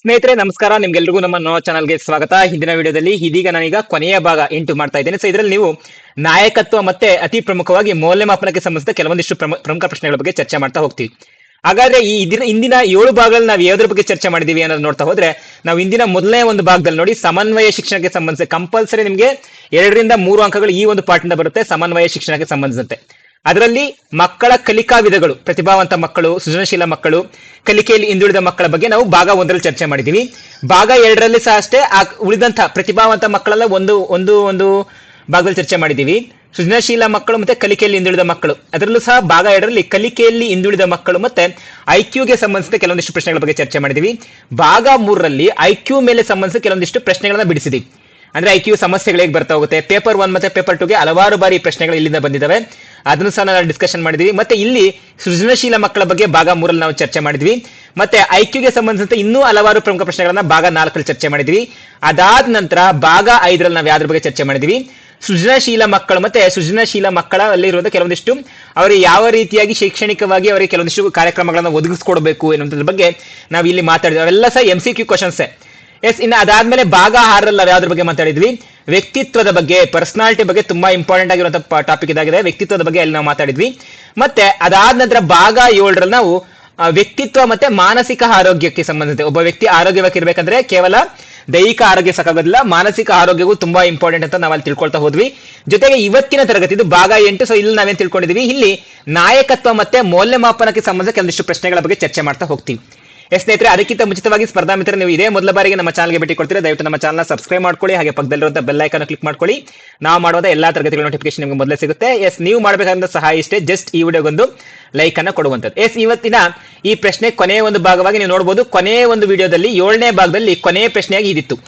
ಸ್ನೇಹಿತರೆ, ನಮಸ್ಕಾರ. ನಿಮ್ಗೆಲ್ರಿಗೂ ನಮ್ಮ ನೋ ಚಾನಲ್ಗೆ ಸ್ವಾಗತ. ಹಿಂದಿನ ವಿಡಿಯೋದಲ್ಲಿ ಇದೀಗ ನಾನೀಗ ಕೊನೆಯ ಭಾಗ ಎಂಟು ಮಾಡ್ತಾ ಇದ್ದೇನೆ. ಸೊ ಇದರಲ್ಲಿ ನೀವು ನಾಯಕತ್ವ ಮತ್ತೆ ಅತಿ ಪ್ರಮುಖವಾಗಿ ಮೌಲ್ಯಮಾಪನಕ್ಕೆ ಸಂಬಂಧಿಸಿದ ಕೆಲವೊಂದಿಷ್ಟು ಪ್ರಮುಖ ಪ್ರಶ್ನೆಗಳ ಬಗ್ಗೆ ಚರ್ಚೆ ಮಾಡ್ತಾ ಹೋಗ್ತೀವಿ. ಹಾಗಾದ್ರೆ ಈ ಇದಿನ ಏಳು ಭಾಗಗಳಲ್ಲಿ ನಾವು ಯಾವುದ್ರ ಬಗ್ಗೆ ಚರ್ಚೆ ಮಾಡಿದೀವಿ ಅನ್ನೋದು ನೋಡ್ತಾ ಹೋದ್ರೆ, ನಾವು ಇಂದಿನ ಮೊದಲನೇ ಒಂದು ಭಾಗದಲ್ಲಿ ನೋಡಿ, ಸಮನ್ವಯ ಶಿಕ್ಷಣಕ್ಕೆ ಸಂಬಂಧಿಸಿದ ಕಂಪಲ್ಸರಿ ನಿಮಗೆ ಎರಡರಿಂದ ಮೂರು ಅಂಕಗಳು ಈ ಒಂದು ಪಾಠದಿಂದ ಬರುತ್ತೆ. ಸಮನ್ವಯ ಶಿಕ್ಷಣಕ್ಕೆ ಸಂಬಂಧಿಸಿದಂತೆ. ಅದರಲ್ಲಿ ಮಕ್ಕಳ ಕಲಿಕಾ ವಿಧಗಳು ಪ್ರತಿಭಾವಂತ ಮಕ್ಕಳು, ಸೃಜನಶೀಲ ಮಕ್ಕಳು, ಕಲಿಕೆಯಲ್ಲಿ ಹಿಂದುಳಿದ ಮಕ್ಕಳ ಬಗ್ಗೆ ನಾವು ಭಾಗ ಒಂದರಲ್ಲಿ ಚರ್ಚೆ ಮಾಡಿದ್ದೀವಿ ಭಾಗ ಎರಡರಲ್ಲಿ ಸಹ ಅಷ್ಟೇ, ಆ ಉಳಿದಂತ ಪ್ರತಿಭಾವಂತ ಮಕ್ಕಳೆಲ್ಲ ಒಂದು ಒಂದು ಒಂದು ಭಾಗದಲ್ಲಿ ಚರ್ಚೆ ಮಾಡಿದ್ದೀವಿ ಸೃಜನಶೀಲ ಮಕ್ಕಳು ಮತ್ತೆ ಕಲಿಕೆಯಲ್ಲಿ ಹಿಂದುಳಿದ ಮಕ್ಕಳು. ಅದರಲ್ಲೂ ಸಹ ಭಾಗ ಎರಡರಲ್ಲಿ ಕಲಿಕೆಯಲ್ಲಿ ಹಿಂದುಳಿದ ಮಕ್ಕಳು ಮತ್ತೆ ಐಕ್ಯೂಗೆ ಸಂಬಂಧಿಸಿದ ಕೆಲವೊಂದಿಷ್ಟು ಪ್ರಶ್ನೆಗಳ ಬಗ್ಗೆ ಚರ್ಚೆ ಮಾಡಿದೀವಿ. ಭಾಗ ಮೂರರಲ್ಲಿ ಐಕ್ಯೂ ಮೇಲೆ ಸಂಬಂಧಿಸಿದ ಕೆಲವೊಂದಿಷ್ಟು ಪ್ರಶ್ನೆಗಳನ್ನ ಬಿಡಿಸಿದೀವಿ. ಅಂದ್ರೆ ಐಕ್ಯೂ ಸಮಸ್ಯೆಗಳು ಹೇಗೆ ಬರ್ತಾ ಹೋಗುತ್ತೆ? ಪೇಪರ್ ಒನ್ ಮತ್ತೆ ಪೇಪರ್ ಟೂಗೆ ಹಲವಾರು ಬಾರಿ ಪ್ರಶ್ನೆಗಳು ಇಲ್ಲಿಂದ ಬಂದಿದ್ದಾವೆ. ಅದನ್ನು ಸಹ ನಾವು ಡಿಸ್ಕಷನ್ ಮಾಡಿದ್ವಿ. ಮತ್ತೆ ಇಲ್ಲಿ ಸೃಜನಶೀಲ ಮಕ್ಕಳ ಬಗ್ಗೆ ಭಾಗ ಮೂರಲ್ಲಿ ನಾವು ಚರ್ಚೆ ಮಾಡಿದ್ವಿ. ಮತ್ತೆ ಐ ಕ್ಯೂಗೆ ಸಂಬಂಧಿಸಿದಂತೆ ಇನ್ನೂ ಹಲವಾರು ಪ್ರಮುಖ ಪ್ರಶ್ನೆಗಳನ್ನ ಭಾಗ ನಾಲ್ಕರಲ್ಲಿ ಚರ್ಚೆ ಮಾಡಿದ್ವಿ. ಅದಾದ ನಂತರ ಭಾಗ ಐದರಲ್ಲಿ ನಾವು ಯಾವ್ದ್ರ ಬಗ್ಗೆ ಚರ್ಚೆ ಮಾಡಿದ್ವಿ. ಸೃಜನಶೀಲ ಮಕ್ಕಳು ಮತ್ತೆ ಸೃಜನಶೀಲ ಮಕ್ಕಳ ಇರುವಂತಹ ಕೆಲವೊಂದಿಷ್ಟು ಅವರಿಗೆ ಯಾವ ರೀತಿಯಾಗಿ ಶೈಕ್ಷಣಿಕವಾಗಿ ಅವರಿಗೆ ಕೆಲವೊಂದಿಷ್ಟು ಕಾರ್ಯಕ್ರಮಗಳನ್ನು ಒದಗಿಸ್ಕೊಡ್ಬೇಕು ಎನ್ನುವಂಥದ್ರ ಬಗ್ಗೆ ನಾವು ಇಲ್ಲಿ ಮಾತಾಡಿದ್ವಿ. ಅವೆಲ್ಲ ಸಹ M C Q questions yes ಇನ್ನು ಅದಾದ್ಮೇಲೆ ಭಾಗ ಆರಲ್ಲ ಯಾವ್ದ್ರ ಬಗ್ಗೆ ಮಾತಾಡಿದ್ವಿ? ವ್ಯಕ್ತಿತ್ವದ ಬಗ್ಗೆ ಪರ್ಸನಾಲಿಟಿ ಬಗ್ಗೆ ತುಂಬಾ ಇಂಪಾರ್ಟೆಂಟ್ ಆಗಿರುವಂತಹ ಟಾಪಿಕ್ ಇದಾಗಿದೆ. ವ್ಯಕ್ತಿತ್ವದ ಬಗ್ಗೆ ಅಲ್ಲಿ ನಾವು ಮಾತಾಡಿದ್ವಿ. ಮತ್ತೆ ಅದಾದ ನಂತರ ಭಾಗ ಏಳರಲ್ಲಿ ನಾವು ವ್ಯಕ್ತಿತ್ವ ಮತ್ತೆ ಮಾನಸಿಕ ಆರೋಗ್ಯಕ್ಕೆ ಸಂಬಂಧಿಸಿದೆ. ಒಬ್ಬ ವ್ಯಕ್ತಿ ಆರೋಗ್ಯವಾಗಿರ್ಬೇಕಂದ್ರೆ ಕೇವಲ ದೈಹಿಕ ಆರೋಗ್ಯ ಸಾಕಾಗೋದಿಲ್ಲ, ಮಾನಸಿಕ ಆರೋಗ್ಯವು ತುಂಬಾ ಇಂಪಾರ್ಟೆಂಟ್ ಅಂತ ನಾವು ಅಲ್ಲಿ ತಿಳ್ಕೊಳ್ತಾ ಹೋದ್ವಿ. ಜೊತೆಗೆ ಇವತ್ತಿನ ತರಗತಿ ಇದು ಭಾಗ ಎಂಟು ಸೊ ಇಲ್ಲಿ ನಾವೇನ್ ತಿಳ್ಕೊಂಡಿದೀವಿ? ಇಲ್ಲಿ ನಾಯಕತ್ವ ಮತ್ತೆ ಮೌಲ್ಯಮಾಪನಕ್ಕೆ ಸಂಬಂಧ ಕೆಲವೊಂದಿಷ್ಟು ಪ್ರಶ್ನೆಗಳ ಬಗ್ಗೆ ಚರ್ಚೆ ಮಾಡ್ತಾ ಹೋಗ್ತೀವಿ. ಸ್ನೇಹಿತರೆ, ಅದಕ್ಕಿಂತ ಮುಂಚಿತವಾಗಿ ಸ್ಪರ್ಧಾ ಮಿತ್ರ ನೀವು ಇದೇ ಮೊದಲ ಬಾರಿಗೆ ನಮ್ಮ ಚಾನಲ್ಗೆ ಭೇಟಿ ಕೊಡ್ತೀರಾ? ದಯವಿಟ್ಟು ನಮ್ಮ ಚಾನಲ್ ಸಬ್ಸ್ಕ್ರೈಬ್ ಮಾಡ್ಕೊಳ್ಳಿ, ಹಾಗೆ ಪಕ್ಕದಲ್ಲಿರುವಂತಹ ಬೆಲ್ ಐಕನ್ ಕ್ಲಿಕ್ ಮಾಡ್ಕೊಳ್ಳಿ. ನಾವು ಮಾಡುವ ಎಲ್ಲಾ ತರಗತಿಗಳ ನೋಟಿಫಿಕೇಶನ್ ನಿಮಗೆ ಮೊದಲೇ ಸಿಗುತ್ತೆ. ಎಸ್ ನೀವು ಮಾಡಬೇಕಾದ ಸಹಾಯ ಇಷ್ಟೇ ಜಸ್ಟ್ ಈ ವಿಡಿಯೋಗೊಂದು ಲೈಕ್ ಅನ್ನ ಕೊಡುವಂಥದ್ದು ಎಸ್ ಇವತ್ತಿನ ಈ ಪ್ರಶ್ನೆ ಕೊನೆಯ ಒಂದು ಭಾಗವಾಗಿ ನೀವು ನೋಡಬಹುದು ಕೊನೆಯ ಒಂದು ವಿಡಿಯೋದಲ್ಲಿ ಏಳನೇ ಭಾಗದಲ್ಲಿ ಕೊನೆಯ ಪ್ರಶ್ನೆಯಾಗಿ ಇದಿತ್ತು.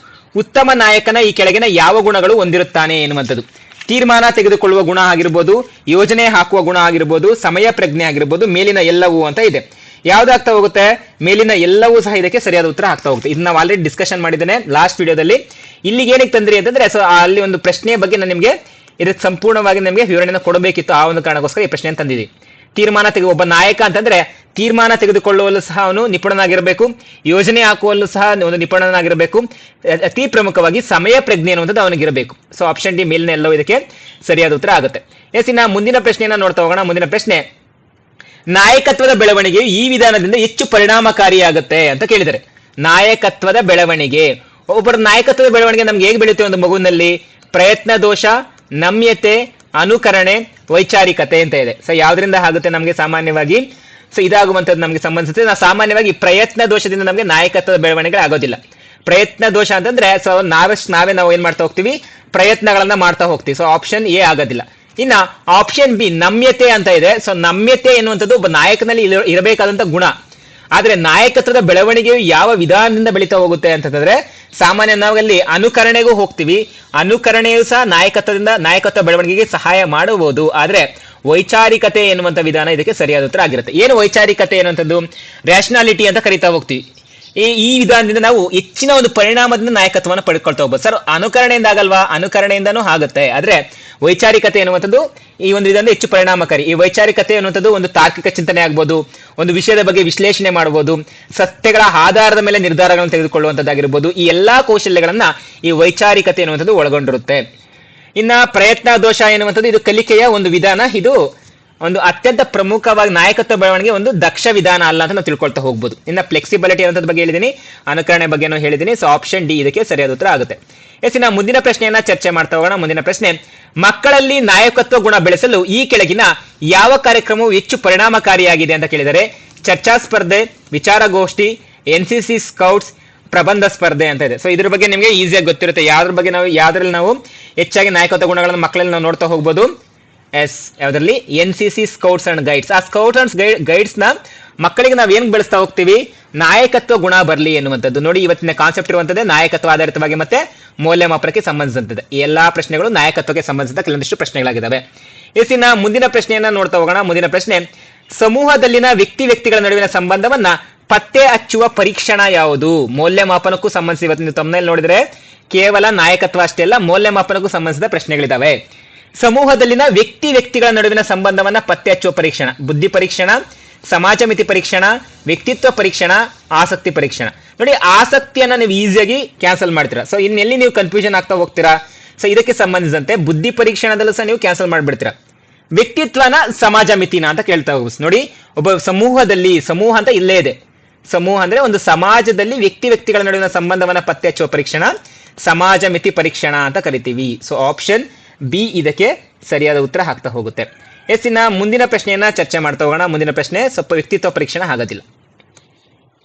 ಉತ್ತಮ ನಾಯಕನ ಈ ಕೆಳಗಿನ ಯಾವ ಗುಣಗಳು ಹೊಂದಿರುತ್ತಾನೆ ಎನ್ನುವಂಥದ್ದು. ತೀರ್ಮಾನ ತೆಗೆದುಕೊಳ್ಳುವ ಗುಣ ಆಗಿರ್ಬೋದು, ಯೋಜನೆ ಹಾಕುವ ಗುಣ ಆಗಿರ್ಬೋದು, ಸಮಯ ಪ್ರಜ್ಞೆ ಆಗಿರ್ಬೋದು, ಮೇಲಿನ ಎಲ್ಲವೂ ಅಂತ ಇದೆ. ಯಾವ್ದಾಗ್ತಾ ಹೋಗುತ್ತೆ? ಮೇಲಿನ ಎಲ್ಲವೂ ಸಹ ಇದಕ್ಕೆ ಸರಿಯಾದ ಉತ್ತರ ಆಗ್ತಾ ಹೋಗುತ್ತೆ. ಇದನ್ನ ನಾವು ಆಲ್ರೆಡಿ ಡಿಸ್ಕಷನ್ ಮಾಡಿದ್ದೇನೆ ಲಾಸ್ಟ್ ವಿಡಿಯೋದಲ್ಲಿ ಇಲ್ಲಿಗೆ ಏನಕ್ಕೆ ತಂದ್ರಿ ಅಂತಂದ್ರೆ ಸೊ ಅಲ್ಲಿ ಒಂದು ಪ್ರಶ್ನೆಯ ಬಗ್ಗೆ ನಾನು ನಿಮಗೆ ಇದಕ್ಕೆ ಸಂಪೂರ್ಣವಾಗಿ ನಿಮಗೆ ವಿವರಣೆಯನ್ನು ಕೊಡಬೇಕಿತ್ತು ಆ ಒಂದು ಕಾರಣಕ್ಕೋಸ್ಕರ ಈ ಪ್ರಶ್ನೆ ತಂದಿದ್ದೀವಿ ತೀರ್ಮಾನ ತೆಗೆ ಒಬ್ಬ ನಾಯಕ ಅಂತಂದ್ರೆ, ತೀರ್ಮಾನ ತೆಗೆದುಕೊಳ್ಳುವಲ್ಲೂ ಸಹ ಅವನು ನಿಪುಣನಾಗಿರಬೇಕು. ಯೋಜನೆ ಹಾಕುವಲ್ಲೂ ಸಹ ಒಂದು ನಿಪುಣನಾಗಿರಬೇಕು. ಅತಿ ಪ್ರಮುಖವಾಗಿ ಸಮಯ ಪ್ರಜ್ಞೆ ಅನ್ನುವಂಥದ್ದು ಅವನಿಗಿರಬೇಕು. ಸೊ ಆಪ್ಷನ್ ಡಿ ಮೇಲಿನ ಎಲ್ಲವೂ ಇದಕ್ಕೆ ಸರಿಯಾದ ಉತ್ತರ ಆಗುತ್ತೆ. ಎಸ್, ಇನ್ನ ಮುಂದಿನ ಪ್ರಶ್ನೆಯನ್ನ ನೋಡ್ತಾ ಹೋಗೋಣ. ಮುಂದಿನ ಪ್ರಶ್ನೆ ನಾಯಕತ್ವದ ಬೆಳವಣಿಗೆಯು ಈ ವಿಧಾನದಿಂದ ಹೆಚ್ಚು ಪರಿಣಾಮಕಾರಿಯಾಗುತ್ತೆ ಅಂತ ಕೇಳಿದರೆ ನಾಯಕತ್ವದ ಬೆಳವಣಿಗೆ. ಒಬ್ಬರ ನಾಯಕತ್ವದ ಬೆಳವಣಿಗೆ ನಮ್ಗೆ ಹೇಗೆ ಬೆಳೆಯುತ್ತೆ ಒಂದು ಮಗುವಿನಲ್ಲಿ? ಪ್ರಯತ್ನ ದೋಷ, ನಮ್ಯತೆ, ಅನುಕರಣೆ, ವೈಚಾರಿಕತೆ ಅಂತ ಇದೆ. ಸೊ ಯಾವ್ದ್ರಿಂದ ಆಗುತ್ತೆ ನಮಗೆ ಸಾಮಾನ್ಯವಾಗಿ? ಸೊ ಇದಾಗುವಂಥದ್ದು ನಮಗೆ ಸಂಬಂಧಿಸುತ್ತೆ. ನಾವು ಸಾಮಾನ್ಯವಾಗಿ ಪ್ರಯತ್ನ ದೋಷದಿಂದ ನಮಗೆ ನಾಯಕತ್ವದ ಬೆಳವಣಿಗೆ ಆಗೋದಿಲ್ಲ. ಪ್ರಯತ್ನ ದೋಷ ಅಂತಂದ್ರೆ, ಸೊ, ನಾವೇ ನಾವೇ ನಾವು ಏನ್ ಮಾಡ್ತಾ ಹೋಗ್ತೀವಿ? ಪ್ರಯತ್ನಗಳನ್ನ ಮಾಡ್ತಾ ಹೋಗ್ತೀವಿ. ಸೊ ಆಪ್ಷನ್ ಎ ಆಗೋದಿಲ್ಲ. ಇನ್ನ ಆಪ್ಷನ್ ಬಿ ನಮ್ಯತೆ ಅಂತ ಇದೆ. ಸೊ ನಮ್ಯತೆ ಎನ್ನುವಂಥದ್ದು ಒಬ್ಬ ನಾಯಕನಲ್ಲಿ ಇರ- ಇರಬೇಕಾದಂತ ಗುಣ. ಆದರೆ ನಾಯಕತ್ವದ ಬೆಳವಣಿಗೆಯು ಯಾವ ವಿಧಾನದಿಂದ ಬೆಳೀತಾ ಹೋಗುತ್ತೆ ಅಂತಂದ್ರೆ ಸಾಮಾನ್ಯ ನಾವಲ್ಲಿ ಅನುಕರಣೆಗೂ ಹೋಗ್ತೀವಿ. ಅನುಕರಣೆಯು ಸಹ ನಾಯಕತ್ವದಿಂದ, ನಾಯಕತ್ವ ಬೆಳವಣಿಗೆಗೆ ಸಹಾಯ ಮಾಡಬಹುದು. ಆದ್ರೆ, ವೈಚಾರಿಕತೆ ಎನ್ನುವಂತ ವಿಧಾನ ಇದಕ್ಕೆ ಸರಿಯಾದ ಉತ್ತರ ಆಗಿರುತ್ತೆ. ಏನು ವೈಚಾರಿಕತೆ ಎನ್ನುವಂಥದ್ದು? ರ್ಯಾಷನಾಲಿಟಿ ಅಂತ ಕರಿತಾ ಹೋಗ್ತೀವಿ. ಈ ವಿಧಾನದಿಂದ ನಾವು ಹೆಚ್ಚಿನ ಒಂದು ಪರಿಣಾಮದಿಂದ ನಾಯಕತ್ವವನ್ನು ಪಡ್ಕೊಳ್ತಾ ಹೋಗ್ಬೋದು. ಸರ್, ಅನುಕರಣೆಯಿಂದ ಆಗಲ್ವಾ? ಅನುಕರಣೆಯಿಂದನೂ ಆಗುತ್ತೆ. ಆದ್ರೆ ವೈಚಾರಿಕತೆ ಎನ್ನುವಂಥದ್ದು ಈ ಒಂದು ವಿಧಾನದಿಂದ ಹೆಚ್ಚು ಪರಿಣಾಮಕಾರಿ. ಈ ವೈಚಾರಿಕತೆ ಅನ್ನುವಂಥದ್ದು ಒಂದು ತಾರ್ಕಿಕ ಚಿಂತನೆ ಆಗ್ಬೋದು, ಒಂದು ವಿಷಯದ ಬಗ್ಗೆ ವಿಶ್ಲೇಷಣೆ ಮಾಡಬಹುದು ಸತ್ಯಗಳ ಆಧಾರದ ಮೇಲೆ ನಿರ್ಧಾರಗಳನ್ನು ತೆಗೆದುಕೊಳ್ಳುವಂಥದ್ದಾಗಿರ್ಬೋದು, ಈ ಎಲ್ಲಾ ಕೌಶಲ್ಯಗಳನ್ನ ಈ ವೈಚಾರಿಕತೆ ಎನ್ನುವಂಥದ್ದು ಒಳಗೊಂಡಿರುತ್ತೆ. ಇನ್ನ ಪ್ರಯತ್ನ ದೋಷ ಎನ್ನುವಂಥದ್ದು ಇದು ಕಲಿಕೆಯ ಒಂದು ವಿಧಾನ. ಇದು ಒಂದು ಅತ್ಯಂತ ಪ್ರಮುಖವಾಗಿ ನಾಯಕತ್ವ ಬೆಳವಣಿಗೆ ಒಂದು ದಕ್ಷ ವಿಧಾನ ಅಲ್ಲ ಅಂತ ನಾವು ತಿಳ್ಕೊಳ್ತಾ ಹೋಗ್ಬೋದು. ಇನ್ನು ಫ್ಲೆಕ್ಸಿಬಿಲಿಟಿ ಅನ್ನೋದ್ರ ಬಗ್ಗೆ ಹೇಳಿದ್ದೀನಿ ಅನುಕರಣೆ ಬಗ್ಗೆನೂ ಹೇಳಿದ್ದೀನಿ ಸೊ ಆಪ್ಷನ್ ಡಿ ಇದಕ್ಕೆ ಸರಿಯಾದ ಉತ್ತರ ಆಗುತ್ತೆ. ಎಸ್ ನಾವು ಮುಂದಿನ ಪ್ರಶ್ನೆಯನ್ನ ಚರ್ಚೆ ಮಾಡ್ತಾ ಹೋಗೋಣ. ಮುಂದಿನ ಪ್ರಶ್ನೆ, ಮಕ್ಕಳಲ್ಲಿ ನಾಯಕತ್ವ ಗುಣ ಬೆಳೆಸಲು ಈ ಕೆಳಗಿನ ಯಾವ ಕಾರ್ಯಕ್ರಮವು ಹೆಚ್ಚು ಪರಿಣಾಮಕಾರಿಯಾಗಿದೆ ಅಂತ ಕೇಳಿದರೆ, ಚರ್ಚಾ ಸ್ಪರ್ಧೆ, ವಿಚಾರಗೋಷ್ಠಿ, ಎನ್ ಸಿ ಸಿ ಸ್ಕೌಟ್ಸ್, ಪ್ರಬಂಧ ಸ್ಪರ್ಧೆ ಅಂತ ಇದೆ. ಸೊ ಇದ್ರ ಬಗ್ಗೆ ನಿಮಗೆ ಈಸಿಯಾಗಿ ಗೊತ್ತಿರುತ್ತೆ. ಯಾವ್ದ್ರ ಬಗ್ಗೆ ನಾವು ಯಾವ್ದ್ರಲ್ಲಿ ನಾವು ಹೆಚ್ಚಾಗಿ ನಾಯಕತ್ವ ಗುಣಗಳನ್ನು ಮಕ್ಕಳಲ್ಲಿ ನಾವು ನೋಡ್ತಾ ಹೋಗ್ಬೋದು. ಎಸ್, ಯಾವ್ದ್ರಲ್ಲಿ? N C C scouts and guides ಆ ಸ್ಕೌಟ್ಸ್ ಅಂಡ್ ಗೈಡ್ಸ್ನ ಮಕ್ಕಳಿಗೆ ನಾವು ಏನ್ ಬೆಳೆಸ್ತಾ ಹೋಗ್ತೀವಿ? ನಾಯಕತ್ವ ಗುಣ ಬರಲಿ ಎನ್ನುವಂಥದ್ದು. ನೋಡಿ, ಇವತ್ತಿನ ಕಾನ್ಸೆಪ್ಟ್ ಇರುವಂತದ್ದೇ ನಾಯಕತ್ವ ಆಧಾರಿತವಾಗಿ ಮತ್ತೆ ಮೌಲ್ಯಮಾಪನಕ್ಕೆ ಸಂಬಂಧಿಸಿದಂತದ್ದು ಎಲ್ಲಾ ಪ್ರಶ್ನೆಗಳು ನಾಯಕತ್ವಕ್ಕೆ ಸಂಬಂಧಿಸಿದ ಕೆಲವೊಂದಿಷ್ಟು ಪ್ರಶ್ನೆಗಳಾಗಿದ್ದಾವೆ ಇನ್ನ ಮುಂದಿನ ಪ್ರಶ್ನೆಯನ್ನ ನೋಡ್ತಾ ಹೋಗೋಣ. ಮುಂದಿನ ಪ್ರಶ್ನೆ, ಸಮೂಹದಲ್ಲಿನ ವ್ಯಕ್ತಿ ವ್ಯಕ್ತಿಗಳ ನಡುವಿನ ಸಂಬಂಧವನ್ನ ಪತ್ತೆ ಹಚ್ಚುವ ಪರೀಕ್ಷಣ ಯಾವುದು? ಮೌಲ್ಯಮಾಪನಕ್ಕೂ ಸಂಬಂಧಿಸಿ ಇವತ್ತು ನೀವು ನೋಡಿದ್ರೆ ಕೇವಲ ನಾಯಕತ್ವ ಅಷ್ಟೇ ಅಲ್ಲ, ಮೌಲ್ಯಮಾಪನಕ್ಕೂ ಸಂಬಂಧಿಸಿದ ಪ್ರಶ್ನೆಗಳಿದಾವೆ. ಸಮೂಹದಲ್ಲಿನ ವ್ಯಕ್ತಿ ವ್ಯಕ್ತಿಗಳ ನಡುವಿನ ಸಂಬಂಧವನ್ನ ಪತ್ತೆ ಹಚ್ಚುವ ಪರೀಕ್ಷಣ, ಬುದ್ಧಿ ಪರೀಕ್ಷಣ, ಸಮಾಜ ಮಿತಿ ಪರೀಕ್ಷಣ, ವ್ಯಕ್ತಿತ್ವ ಪರೀಕ್ಷಣ, ಆಸಕ್ತಿ ಪರೀಕ್ಷಣ. ನೋಡಿ, ಆಸಕ್ತಿಯನ್ನ ನೀವು ಈಸಿಯಾಗಿ ಕ್ಯಾನ್ಸಲ್ ಮಾಡ್ತೀರಾ. ಸೊ ಇನ್ನೆಲ್ಲಿ ನೀವು ಕನ್ಫ್ಯೂಷನ್ ಆಗ್ತಾ ಹೋಗ್ತೀರಾ? ಸೊ ಇದಕ್ಕೆ ಸಂಬಂಧಿಸಿದಂತೆ ಬುದ್ಧಿ ಪರೀಕ್ಷಣದಲ್ಲೂ ಸಹ ನೀವು ಕ್ಯಾನ್ಸಲ್ ಮಾಡ್ಬಿಡ್ತೀರಾ. ವ್ಯಕ್ತಿತ್ವನ ಸಮಾಜ ಮಿತಿನ ಅಂತ ಕೇಳ್ತಾ ಹೋಗಿ. ನೋಡಿ, ಒಬ್ಬ ಸಮೂಹದಲ್ಲಿ, ಸಮೂಹ ಅಂತ ಇಲ್ಲೇ ಇದೆ. ಸಮೂಹ ಅಂದ್ರೆ ಒಂದು ಸಮಾಜದಲ್ಲಿ ವ್ಯಕ್ತಿ ವ್ಯಕ್ತಿಗಳ ನಡುವಿನ ಸಂಬಂಧವನ್ನ ಪತ್ತೆ ಹಚ್ಚುವ ಪರೀಕ್ಷಣ, ಸಮಾಜ ಮಿತಿ ಪರೀಕ್ಷಣ ಅಂತ ಕರಿತೀವಿ. ಸೊ ಆಪ್ಷನ್ ಬಿ ಇದಕ್ಕೆ ಸರಿಯಾದ ಉತ್ತರ ಹಾಕ್ತಾ ಹೋಗುತ್ತೆ. ಎಸ್ ಇನ್ನ ಮುಂದಿನ ಪ್ರಶ್ನೆಯನ್ನ ಚರ್ಚೆ ಮಾಡ್ತಾ ಹೋಗೋಣ. ಮುಂದಿನ ಪ್ರಶ್ನೆ, ಸ್ವಲ್ಪ ವ್ಯಕ್ತಿತ್ವ ಪರೀಕ್ಷಣ ಆಗೋದಿಲ್ಲ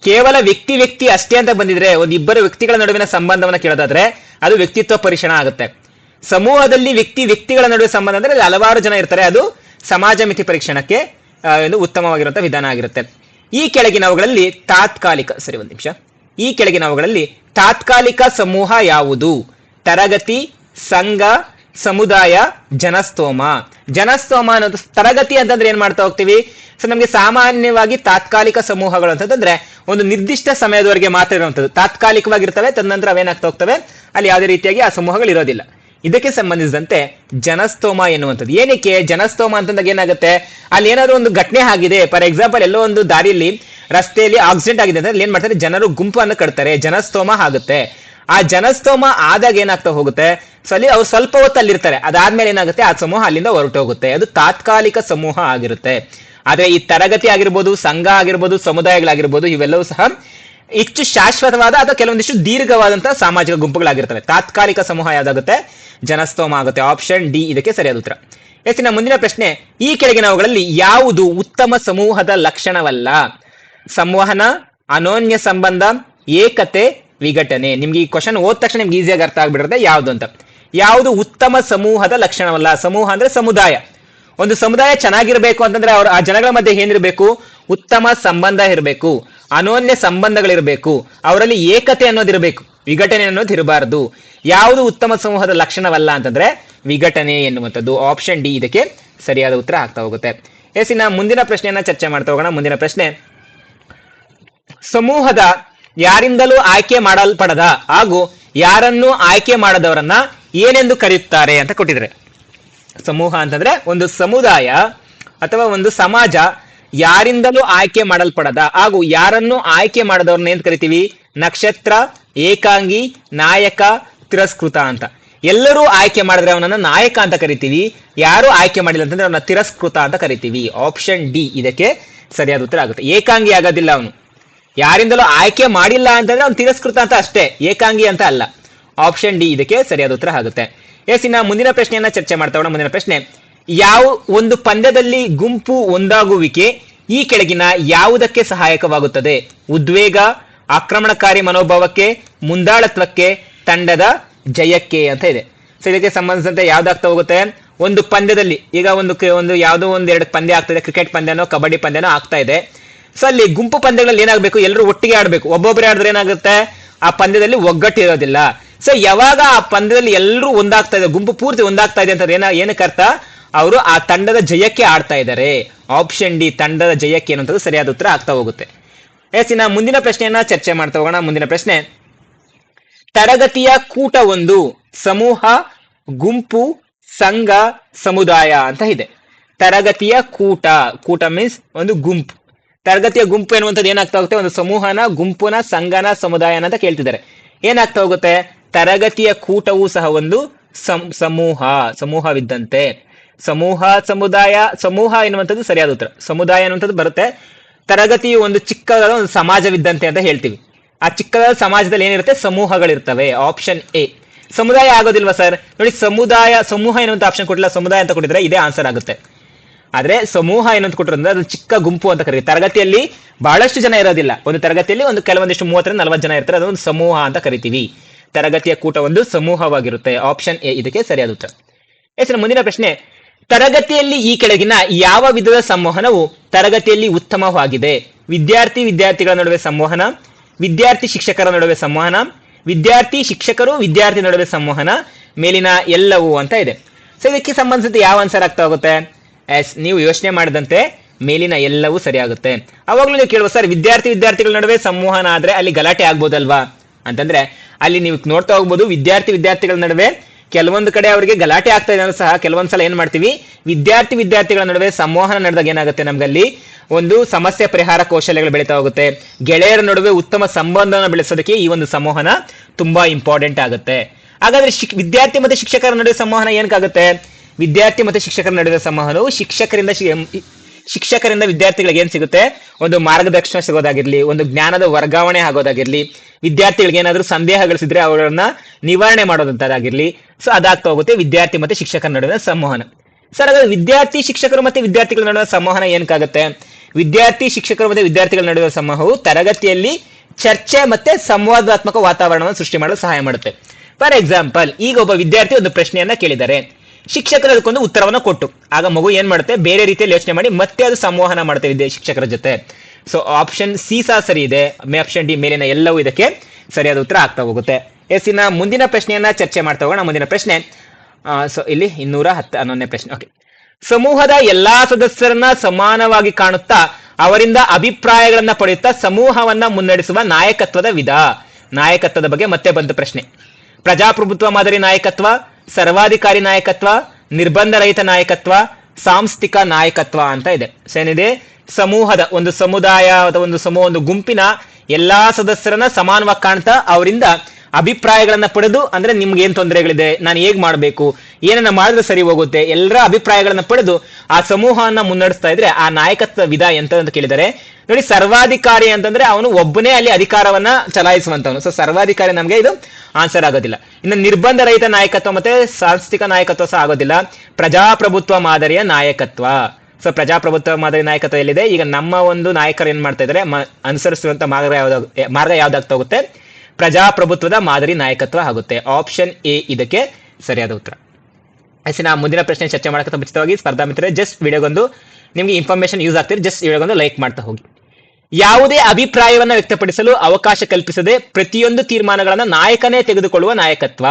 ಕೇವಲ ವ್ಯಕ್ತಿ ವ್ಯಕ್ತಿ ಅಷ್ಟೇ ಅಂತ ಬಂದಿದ್ರೆ, ಒಂದು ಇಬ್ಬರು ವ್ಯಕ್ತಿಗಳ ನಡುವಿನ ಸಂಬಂಧವನ್ನ ಕೇಳೋದಾದ್ರೆ, ಅದು ವ್ಯಕ್ತಿತ್ವ ಪರೀಕ್ಷಣ ಆಗುತ್ತೆ. ಸಮೂಹದಲ್ಲಿ ವ್ಯಕ್ತಿ ವ್ಯಕ್ತಿಗಳ ನಡುವೆ ಸಂಬಂಧ ಅಂದ್ರೆ ಹಲವಾರು ಜನ ಇರ್ತಾರೆ. ಅದು ಸಮಾಜ ಮಿತಿ ಪರೀಕ್ಷಣಕ್ಕೆ ಒಂದು ಉತ್ತಮವಾಗಿರುವಂತಹ ವಿಧಾನ ಆಗಿರುತ್ತೆ. ಈ ಕೆಳಗಿನವುಗಳಲ್ಲಿ ತಾತ್ಕಾಲಿಕ, ಸರಿ ಒಂದು ನಿಮಿಷ. ಈ ಕೆಳಗಿನವುಗಳಲ್ಲಿ ತಾತ್ಕಾಲಿಕ ಸಮೂಹ ಯಾವುದು? ತರಗತಿ, ಸಂಘ ಸಮುದಾಯ ಜನಸ್ತೋಮ. ಜನಸ್ತೋಮ ಅನ್ನೋದು ತರಗತಿ ಅಂತಂದ್ರೆ ಏನ್ ಮಾಡ್ತಾ ಹೋಗ್ತೀವಿ? ಸೊ ನಮಗೆ ಸಾಮಾನ್ಯವಾಗಿ ತಾತ್ಕಾಲಿಕ ಸಮೂಹಗಳು ಅಂತಂದ್ರೆ ಒಂದು ನಿರ್ದಿಷ್ಟ ಸಮಯದವರೆಗೆ ಮಾತ್ರ ಇರುವಂತದ್ದು ತಾತ್ಕಾಲಿಕವಾಗಿರ್ತವೆ, ತದನಂತರ ಅವೇನಾಗ್ತಾ ಹೋಗ್ತವೆ? ಅಲ್ಲಿ ಯಾವುದೇ ರೀತಿಯಾಗಿ ಆ ಸಮೂಹಗಳು ಇರೋದಿಲ್ಲ. ಇದಕ್ಕೆ ಸಂಬಂಧಿಸಿದಂತೆ ಜನಸ್ತೋಮ ಎನ್ನುವಂಥದ್ದು. ಏನಕ್ಕೆ? ಜನಸ್ತೋಮ ಅಂತಂದಾಗ ಏನಾಗುತ್ತೆ? ಅಲ್ಲಿ ಏನಾದ್ರು ಒಂದು ಘಟನೆ ಆಗಿದೆ. ಫಾರ್ ಎಕ್ಸಾಂಪಲ್ ಎಲ್ಲೋ ಒಂದು ದಾರಿಯಲ್ಲಿ ರಸ್ತೆಯಲ್ಲಿ ಆಕ್ಸಿಡೆಂಟ್ ಆಗಿದೆ ಅಂದ್ರೆ ಏನ್ ಮಾಡ್ತಾರೆ? ಜನರು ಗುಂಪನ್ನು ಕಟ್ತಾರೆ. ಜನಸ್ತೋಮ ಆಗುತ್ತೆ. ಆ ಜನಸ್ತೋಮ ಆದಾಗ ಏನಾಗ್ತಾ ಹೋಗುತ್ತೆ? ಸಲಿ ಅವ್ರು ಸ್ವಲ್ಪ ಹೊತ್ತು ಅಲ್ಲಿರ್ತಾರೆ ಅದಾದ್ಮೇಲೆ ಏನಾಗುತ್ತೆ? ಆ ಸಮೂಹ ಅಲ್ಲಿಂದ ಹೊರಟು ಹೋಗುತ್ತೆ. ಅದು ತಾತ್ಕಾಲಿಕ ಸಮೂಹ ಆಗಿರುತ್ತೆ. ಆದ್ರೆ ಈ ತರಗತಿ ಆಗಿರ್ಬೋದು, ಸಂಘ ಆಗಿರ್ಬೋದು, ಸಮುದಾಯಗಳಾಗಿರ್ಬೋದು, ಇವೆಲ್ಲವೂ ಸಹ ಹೆಚ್ಚು ಶಾಶ್ವತವಾದ ಅಥವಾ ಕೆಲವೊಂದಿಷ್ಟು ದೀರ್ಘವಾದಂತಹ ಸಾಮಾಜಿಕ ಗುಂಪುಗಳಾಗಿರ್ತವೆ. ತಾತ್ಕಾಲಿಕ ಸಮೂಹ ಯಾವ್ದಾಗುತ್ತೆ? ಜನಸ್ತೋಮ ಆಗುತ್ತೆ. ಆಪ್ಷನ್ ಡಿ, ಇದಕ್ಕೆ ಸರಿಯಾದ ಉತ್ತರ. ಹೆಚ್ಚಿನ ಮುಂದಿನ ಪ್ರಶ್ನೆ, ಈ ಕೆಳಗಿನವುಗಳಲ್ಲಿ ಯಾವುದು ಉತ್ತಮ ಸಮೂಹದ ಲಕ್ಷಣವಲ್ಲ? ಸಂವಹನ ಅನೋನ್ಯ ಸಂಬಂಧ, ಏಕತೆ ವಿಘಟನೆ. ನಿಮ್ಗೆ ಈ ಕ್ವಶನ್ ಓದ್ ತಕ್ಷಣ ನಿಮ್ಗೆ ಈಸಿಯಾಗಿ ಅರ್ಥ ಆಗ್ಬಿಡುತ್ತೆ. ಯಾವುದು ಅಂತ. ಯಾವುದು ಉತ್ತಮ ಸಮೂಹದ ಲಕ್ಷಣವಲ್ಲ. ಸಮೂಹ ಅಂದ್ರೆ ಸಮುದಾಯ. ಒಂದು ಸಮುದಾಯ ಚೆನ್ನಾಗಿರ್ಬೇಕು ಅಂತಂದ್ರೆ ಅವ್ರ ಆ ಜನಗಳ ಮಧ್ಯೆ ಏನಿರ್ಬೇಕು? ಉತ್ತಮ ಸಂಬಂಧ ಇರಬೇಕು. ಅನೋನ್ಯ ಸಂಬಂಧಗಳಿರಬೇಕು. ಅವರಲ್ಲಿ ಏಕತೆ ಅನ್ನೋದಿರಬೇಕು ವಿಘಟನೆ ಅನ್ನೋದು ಇರಬಾರದು. ಯಾವುದು ಉತ್ತಮ ಸಮೂಹದ ಲಕ್ಷಣವಲ್ಲ ಅಂತಂದ್ರೆ ವಿಘಟನೆ ಎನ್ನುವಂಥದ್ದು. ಆಪ್ಷನ್ ಡಿ ಇದಕ್ಕೆ ಸರಿಯಾದ ಉತ್ತರ ಆಗ್ತಾ ಹೋಗುತ್ತೆ. ಎಸ್ ಇನ್ನ ಮುಂದಿನ ಪ್ರಶ್ನೆಯನ್ನ ಚರ್ಚೆ ಮಾಡ್ತಾ ಹೋಗೋಣ. ಮುಂದಿನ ಪ್ರಶ್ನೆ. ಸಮೂಹದ ಯಾರಿಂದಲೂ ಆಯ್ಕೆ ಮಾಡಲ್ಪಡದ ಹಾಗೂ ಯಾರನ್ನು ಆಯ್ಕೆ ಮಾಡದವರನ್ನ ಏನೆಂದು ಕರೆಯುತ್ತಾರೆ ಅಂತ ಕೊಟ್ಟಿದ್ರೆ ಸಮೂಹ ಅಂತಂದ್ರೆ ಒಂದು ಸಮುದಾಯ ಅಥವಾ ಒಂದು ಸಮಾಜ ಯಾರಿಂದಲೂ ಆಯ್ಕೆ ಮಾಡಲ್ಪಡದ ಹಾಗೂ ಯಾರನ್ನು ಆಯ್ಕೆ ಮಾಡದವ್ರನ್ನ ಏನ್ ಕರಿತೀವಿ? ನಕ್ಷತ್ರ, ಏಕಾಂಗಿ, ನಾಯಕ, ತಿರಸ್ಕೃತ ಅಂತ. ಎಲ್ಲರೂ ಆಯ್ಕೆ ಮಾಡಿದ್ರೆ ಅವನನ್ನ ನಾಯಕ ಅಂತ ಕರಿತೀವಿ. ಯಾರು ಆಯ್ಕೆ ಮಾಡಿಲ್ಲ ಅಂತಂದ್ರೆ ಅವನ ತಿರಸ್ಕೃತ ಅಂತ ಕರಿತೀವಿ. ಆಪ್ಷನ್ ಡಿ ಇದಕ್ಕೆ ಸರಿಯಾದ ಉತ್ತರ ಆಗುತ್ತೆ. ಏಕಾಂಗಿ ಆಗೋದಿಲ್ಲ ಅವನು. ಯಾರಿಂದಲೂ ಆಯ್ಕೆ ಮಾಡಿಲ್ಲ ಅಂತಂದ್ರೆ ಅವ್ನು ತಿರಸ್ಕೃತ ಅಂತ ಅಷ್ಟೇ, ಏಕಾಂಗಿ ಅಂತ ಅಲ್ಲ. ಆಪ್ಷನ್ ಡಿ ಇದಕ್ಕೆ ಸರಿಯಾದ ಉತ್ತರ ಆಗುತ್ತೆ. ಎಸ್ ಇನ್ನ ಮುಂದಿನ ಪ್ರಶ್ನೆಯನ್ನ ಚರ್ಚೆ ಮಾಡ್ತಾ ಮುಂದಿನ ಪ್ರಶ್ನೆ, ಯಾವ ಒಂದು ಪಂದ್ಯದಲ್ಲಿ ಗುಂಪು ಒಂದಾಗುವಿಕೆ ಈ ಕೆಳಗಿನ ಯಾವುದಕ್ಕೆ ಸಹಾಯಕವಾಗುತ್ತದೆ? ಉದ್ವೇಗ, ಆಕ್ರಮಣಕಾರಿ ಮನೋಭಾವಕ್ಕೆ, ಮುಂದಾಳತ್ವಕ್ಕೆ, ತಂಡದ ಜಯಕ್ಕೆ ಅಂತ ಇದೆ. ಸೊ ಇದಕ್ಕೆ ಸಂಬಂಧಿಸಿದಂತೆ ಯಾವ್ದಾಗ್ತಾ ಹೋಗುತ್ತೆ? ಒಂದು ಪಂದ್ಯದಲ್ಲಿ, ಈಗ ಒಂದು ಒಂದು ಯಾವುದೋ ಒಂದು ಎರಡು ಪಂದ್ಯ ಆಗ್ತಾ ಇದೆ, ಕ್ರಿಕೆಟ್ ಪಂದ್ಯನೋ, ಕಬಡ್ಡಿ ಪಂದ್ಯನೋ ಆಗ್ತಾ ಇದೆ. ಸೊ ಅಲ್ಲಿ ಗುಂಪು ಪಂದ್ಯಗಳಲ್ಲಿ ಏನಾಗಬೇಕು? ಎಲ್ಲರೂ ಒಟ್ಟಿಗೆ ಆಡಬೇಕು. ಒಬ್ಬೊಬ್ಬರೇ ಆಡಿದ್ರೆ ಏನಾಗುತ್ತೆ? ಆ ಪಂದ್ಯದಲ್ಲಿ ಒಗ್ಗಟ್ಟು ಇರೋದಿಲ್ಲ. ಸೊ ಯಾವಾಗ ಆ ಪಂದ್ಯದಲ್ಲಿ ಎಲ್ಲರೂ ಒಂದಾಗ್ತಾ ಇದೆ, ಗುಂಪು ಪೂರ್ತಿ ಒಂದಾಗ್ತಾ ಇದೆ ಅಂತ ಏನ ಏನಕ್ಕೆ ಅರ್ಥ? ಅವರು ಆ ತಂಡದ ಜಯಕ್ಕೆ ಆಡ್ತಾ ಇದ್ದಾರೆ. ಆಪ್ಷನ್ ಡಿ ತಂಡದ ಜಯಕ್ಕೆ ಏನಂತದ್ದು ಸರಿಯಾದ ಉತ್ತರ ಆಗ್ತಾ ಹೋಗುತ್ತೆ. ಎಸ್ ಇನ್ನ ಮುಂದಿನ ಪ್ರಶ್ನೆಯನ್ನ ಚರ್ಚೆ ಮಾಡ್ತಾ ಹೋಗೋಣ. ಮುಂದಿನ ಪ್ರಶ್ನೆ. ತರಗತಿಯ ಕೂಟ ಒಂದು, ಸಮೂಹ, ಗುಂಪು, ಸಂಘ, ಸಮುದಾಯ ಅಂತ ಇದೆ. ತರಗತಿಯ ಕೂಟ. ಕೂಟ ಮೀನ್ಸ್ ಒಂದು ಗುಂಪು. ತರಗತಿಯ ಗುಂಪು ಎನ್ನುವಂಥದ್ದು ಏನಾಗ್ತಾ ಹೋಗುತ್ತೆ ಒಂದು ಸಮೂಹನ, ಗುಂಪುನ, ಸಂಘನ, ಸಮುದಾಯನ ಅಂತ ಕೇಳ್ತಿದ್ದಾರೆ. ಏನಾಗ್ತಾ ಹೋಗುತ್ತೆ? ತರಗತಿಯ ಕೂಟವು ಸಹ ಒಂದು ಸಮೂಹ, ಸಮೂಹವಿದ್ದಂತೆ. ಸಮೂಹ, ಸಮುದಾಯ, ಸಮೂಹ ಎನ್ನುವಂಥದ್ದು ಸರಿಯಾದ ಉತ್ತರ. ಸಮುದಾಯ ಅನ್ನುವಂಥದ್ದು ಬರುತ್ತೆ. ತರಗತಿಯು ಒಂದು ಚಿಕ್ಕದಾದ ಒಂದು ಸಮಾಜವಿದ್ದಂತೆ ಅಂತ ಹೇಳ್ತೀವಿ. ಆ ಚಿಕ್ಕದಾದ ಸಮಾಜದಲ್ಲಿ ಏನಿರುತ್ತೆ? ಸಮೂಹಗಳಿರ್ತವೆ. Option A. ಸಮುದಾಯ ಆಗೋದಿಲ್ವಾ ಸರ್? ನೋಡಿ, ಸಮುದಾಯ, ಸಮೂಹ ಎನ್ನುವಂತ ಆಪ್ಷನ್ ಕೊಟ್ಟಿಲ್ಲ, ಸಮುದಾಯ ಅಂತ ಕೊಟ್ಟಿದ್ರೆ ಇದೇ ಆನ್ಸರ್ ಆಗುತ್ತೆ. ಆದ್ರೆ ಸಮೂಹ ಏನಂತ ಕೊಟ್ಟಿರೋದ್ರೆ ಅದು ಚಿಕ್ಕ ಗುಂಪು ಅಂತ ಕರೀತಾರೆ. ತರಗತಿಯಲ್ಲಿ ಬಹಳಷ್ಟು ಜನ ಇರೋದಿಲ್ಲ. ಒಂದು ತರಗತಿಯಲ್ಲಿ ಒಂದು ಕೆಲವೊಂದಿಷ್ಟು ಮೂವತ್ತರಿಂದ ನಲವತ್ತು ಜನ ಇರ್ತಾರೆ. ಅದೊಂದು ಸಮೂಹ ಅಂತ ಕರಿತೀವಿ. ತರಗತಿಯ ಕೂಟ ಒಂದು ಸಮೂಹವಾಗಿರುತ್ತೆ. ಆಪ್ಷನ್ ಎ ಇದಕ್ಕೆ ಸರಿಯಾದ ಉತ್ತರ. ಮುಂದಿನ ಪ್ರಶ್ನೆ. ತರಗತಿಯಲ್ಲಿ ಈ ಕೆಳಗಿನ ಯಾವ ವಿಧದ ಸಂವಹನವು ತರಗತಿಯಲ್ಲಿ ಉತ್ತಮವಾಗಿದೆ? ವಿದ್ಯಾರ್ಥಿ, ವಿದ್ಯಾರ್ಥಿಗಳ ನಡುವೆ ಸಂವಹನ, ವಿದ್ಯಾರ್ಥಿ ಶಿಕ್ಷಕರ ನಡುವೆ ಸಂವಹನ, ವಿದ್ಯಾರ್ಥಿ ಶಿಕ್ಷಕರು, ವಿದ್ಯಾರ್ಥಿ ನಡುವೆ ಸಂವಹನ, ಮೇಲಿನ ಎಲ್ಲವೂ ಅಂತ ಇದೆ. ಸೊ ಇದಕ್ಕೆ ಸಂಬಂಧಿಸಿದ ಯಾವ ಆನ್ಸರ್ ಆಗ್ತಾ ಹೋಗುತ್ತೆ? ಎಸ್ ನೀವು ಯೋಚನೆ ಮಾಡಿದಂತೆ ಮೇಲಿನ ಎಲ್ಲವೂ ಸರಿಯಾಗುತ್ತೆ. ಅವಾಗಲೂ ನೀವು ಕೇಳುವ, ಸರ್, ವಿದ್ಯಾರ್ಥಿ, ವಿದ್ಯಾರ್ಥಿಗಳ ನಡುವೆ ಸಂವಹನ ಆದ್ರೆ ಅಲ್ಲಿ ಗಲಾಟೆ ಆಗ್ಬೋದಲ್ವಾ? ಅಂತಂದ್ರೆ ಅಲ್ಲಿ ನೀವು ನೋಡ್ತಾ ಹೋಗ್ಬೋದು, ವಿದ್ಯಾರ್ಥಿ, ವಿದ್ಯಾರ್ಥಿಗಳ ನಡುವೆ ಕೆಲವೊಂದು ಕಡೆ ಅವರಿಗೆ ಗಲಾಟೆ ಆಗ್ತಾ ಇದೆ ಸಹ ಕೆಲವೊಂದು ಸಲ ಏನ್ ಮಾಡ್ತೀವಿ, ವಿದ್ಯಾರ್ಥಿ, ವಿದ್ಯಾರ್ಥಿಗಳ ನಡುವೆ ಸಂವಹನ ನಡೆದಾಗ ಏನಾಗುತ್ತೆ ನಮ್ಗಲ್ಲಿ? ಒಂದು ಸಮಸ್ಯೆ ಪರಿಹಾರ ಕೌಶಲ್ಯಗಳು ಬೆಳೀತಾ ಹೋಗುತ್ತೆ. ಗೆಳೆಯರ ನಡುವೆ ಉತ್ತಮ ಸಂಬಂಧವನ್ನು ಬೆಳೆಸೋದಕ್ಕೆ ಈ ಒಂದು ಸಂವಹನ ತುಂಬಾ ಇಂಪಾರ್ಟೆಂಟ್ ಆಗುತ್ತೆ. ಹಾಗಾದ್ರೆ ವಿದ್ಯಾರ್ಥಿ ಮತ್ತೆ ಶಿಕ್ಷಕರ ನಡುವೆ ಸಂವಹನ ಏನಕ್ಕಾಗುತ್ತೆ? ವಿದ್ಯಾರ್ಥಿ ಮತ್ತು ಶಿಕ್ಷಕರ ನಡುವೆ ಸಂವಹನವು ಶಿಕ್ಷಕರಿಂದ ಶಿಕ್ಷಕರಿಂದ ವಿದ್ಯಾರ್ಥಿಗಳಿಗೆ ಏನ್ ಸಿಗುತ್ತೆ? ಒಂದು ಮಾರ್ಗದರ್ಶನ ಸಿಗೋದಾಗಿರ್ಲಿ, ಒಂದು ಜ್ಞಾನದ ವರ್ಗಾವಣೆ ಆಗೋದಾಗಿರ್ಲಿ, ವಿದ್ಯಾರ್ಥಿಗಳಿಗೆ ಏನಾದ್ರೂ ಸಂದೇಹಗಳಿಸಿದ್ರೆ ಅವುಗಳನ್ನ ನಿವಾರಣೆ ಮಾಡೋದಂತದಾಗಿರ್ಲಿ ಸೊ ಅದಾಗ್ತಾ ಹೋಗುತ್ತೆ ವಿದ್ಯಾರ್ಥಿ ಮತ್ತು ಶಿಕ್ಷಕರ ನಡುವಿನ ಸಂವಹನ. ಸರ್, ಹಾಗಾದ್ರೆ ವಿದ್ಯಾರ್ಥಿ ಶಿಕ್ಷಕರು ಮತ್ತೆ ವಿದ್ಯಾರ್ಥಿಗಳ ನಡುವಿನ ಸಂವಹನ ಏನಕ್ಕಾಗುತ್ತೆ ವಿದ್ಯಾರ್ಥಿ ಶಿಕ್ಷಕರು ಮತ್ತೆ ವಿದ್ಯಾರ್ಥಿಗಳ ನಡುವಿನ ಸಂವಹನವು ತರಗತಿಯಲ್ಲಿ ಚರ್ಚೆ ಮತ್ತೆ ಸಂವಾದಾತ್ಮಕ ವಾತಾವರಣವನ್ನು ಸೃಷ್ಟಿ ಮಾಡಲು ಸಹಾಯ ಮಾಡುತ್ತೆ. ಫಾರ್ ಎಕ್ಸಾಂಪಲ್, ಈಗ ಒಬ್ಬ ವಿದ್ಯಾರ್ಥಿ ಒಂದು ಪ್ರಶ್ನೆಯನ್ನ ಕೇಳಿದ್ದಾರೆ. ಶಿಕ್ಷಕರು ಅದಕ್ಕೊಂದು ಉತ್ತರವನ್ನು ಕೊಟ್ಟು. ಆಗ ಮಗು ಏನ್ ಮಾಡುತ್ತೆ? ಬೇರೆ ರೀತಿಯಲ್ಲಿ ಯೋಚನೆ ಮಾಡಿ ಮತ್ತೆ ಅದು ಸಂವಹನ ಮಾಡ್ತಾ ಇದೆ ಶಿಕ್ಷಕರ ಜೊತೆ. ಸೊ ಆಪ್ಷನ್ ಸಿ ಸಹ ಸರಿ ಇದೆ. ಆಪ್ಷನ್ ಡಿ ಮೇಲಿನ ಎಲ್ಲವೂ ಇದಕ್ಕೆ ಸರಿಯಾದ ಉತ್ತರ ಆಗ್ತಾ ಹೋಗುತ್ತೆ. ಎಸ್, ಇನ್ನ ಮುಂದಿನ ಪ್ರಶ್ನೆಯನ್ನ ಚರ್ಚೆ ಮಾಡ್ತಾ ಹೋಗೋಣ. ಮುಂದಿನ ಪ್ರಶ್ನೆ. ಸೊ ಇಲ್ಲಿ ಇನ್ನೂರ ಹತ್ತು ಹನ್ನೊಂದನೇ ಪ್ರಶ್ನೆ. ಓಕೆ ಸಮೂಹದ ಎಲ್ಲಾ ಸದಸ್ಯರನ್ನ ಸಮಾನವಾಗಿ ಕಾಣುತ್ತಾ, ಅವರಿಂದ ಅಭಿಪ್ರಾಯಗಳನ್ನ ಪಡೆಯುತ್ತಾ ಸಮೂಹವನ್ನ ಮುನ್ನಡೆಸುವ ನಾಯಕತ್ವದ ವಿಧ. ನಾಯಕತ್ವದ ಬಗ್ಗೆ ಮತ್ತೆ ಬಂದ ಪ್ರಶ್ನೆ. ಪ್ರಜಾಪ್ರಭುತ್ವ ಮಾದರಿ ನಾಯಕತ್ವ ಸರ್ವಾಧಿಕಾರಿ ನಾಯಕತ್ವ ನಿರ್ಬಂಧ ರಹಿತ ನಾಯಕತ್ವ, ಸಾಂಸ್ಥಿಕ ನಾಯಕತ್ವ ಅಂತ ಇದೆ. ಏನಿದೆ? ಸಮೂಹದ ಒಂದು ಸಮುದಾಯ ಅಥವಾ ಒಂದು ಸಮೂಹ, ಒಂದು ಗುಂಪಿನ ಎಲ್ಲಾ ಸದಸ್ಯರನ್ನ ಸಮಾನವಾಗಿ ಕಾಣ್ತಾ ಅವರಿಂದ ಅಭಿಪ್ರಾಯಗಳನ್ನ ಪಡೆದು, ಅಂದ್ರೆ ನಿಮ್ಗೆ ಏನ್ ತೊಂದರೆಗಳಿದೆ, ನಾನು ಹೇಗ್ ಮಾಡ್ಬೇಕು ಏನನ್ನ ಮಾಡಿದ್ರೆ ಸರಿ ಹೋಗುತ್ತೆ, ಎಲ್ಲರ ಅಭಿಪ್ರಾಯಗಳನ್ನ ಪಡೆದು ಆ ಸಮೂಹವನ್ನ ಮುನ್ನಡೆಸ್ತಾ ಇದ್ರೆ ಆ ನಾಯಕತ್ವ ವಿಧ ಎಂತ ಅಂತ ಕೇಳಿದರೆ, ನೋಡಿ ಸರ್ವಾಧಿಕಾರಿ ಅಂತಂದ್ರೆ ಅವನು ಒಬ್ಬನೇ ಅಲ್ಲಿ ಅಧಿಕಾರವನ್ನ ಚಲಾಯಿಸುವಂತವನು. ಸೊ ಸರ್ವಾಧಿಕಾರಿ ನಮ್ಗೆ ಇದು ಆನ್ಸರ್ ಆಗೋದಿಲ್ಲ. ಇನ್ನು ನಿರ್ಬಂಧ ರಹಿತ ನಾಯಕತ್ವ ಮತ್ತೆ ಸಾಂಸ್ಥಿಕ ನಾಯಕತ್ವ ಸಹ ಆಗೋದಿಲ್ಲ. ಪ್ರಜಾಪ್ರಭುತ್ವ ಮಾದರಿಯ ನಾಯಕತ್ವ. ಸೊ ಪ್ರಜಾಪ್ರಭುತ್ವ ಮಾದರಿ ನಾಯಕತ್ವ ಎಲ್ಲಿದೆ? ಈಗ ನಮ್ಮ ಒಂದು ನಾಯಕರು ಏನ್ ಮಾಡ್ತಾ ಇದ್ದಾರೆ? ಅನುಸರಿಸುವಂತ ಮಾರ್ಗ ಯಾವ್ದಾಗ ಮಾರ್ಗ ಯಾವ್ದಾಗ್ತಾ ಹೋಗುತ್ತೆ? ಪ್ರಜಾಪ್ರಭುತ್ವದ ಮಾದರಿ ನಾಯಕತ್ವ ಆಗುತ್ತೆ. ಆಪ್ಷನ್ ಎ ಇದಕ್ಕೆ ಸರಿಯಾದ ಉತ್ತರ. ಎಸ್ ನಾ ಮುಂದಿನ ಪ್ರಶ್ನೆ ಚರ್ಚೆ ಮಾಡಕ್ಕೆ ಮುಂಚಿತವಾಗಿ ಸ್ಪರ್ಧಾ ಮಿತ್ರ ಜಸ್ಟ್ ವಿಡಿಯೋಗೊಂದು ನಿಮ್ಗೆ ಇನ್ಫಾರ್ಮೇಶನ್ ಯೂಸ್ ಆಗ್ತಿರಿ ಜಸ್ಟ್ ವಿಡಿಯೋಗೊಂದು ಲೈಕ್ ಮಾಡ್ತಾ ಹೋಗಿ. ಯಾವುದೇ ಅಭಿಪ್ರಾಯವನ್ನ ವ್ಯಕ್ತಪಡಿಸಲು ಅವಕಾಶ ಕಲ್ಪಿಸದೆ ಪ್ರತಿಯೊಂದು ತೀರ್ಮಾನಗಳನ್ನು ನಾಯಕನೇ ತೆಗೆದುಕೊಳ್ಳುವ ನಾಯಕತ್ವ.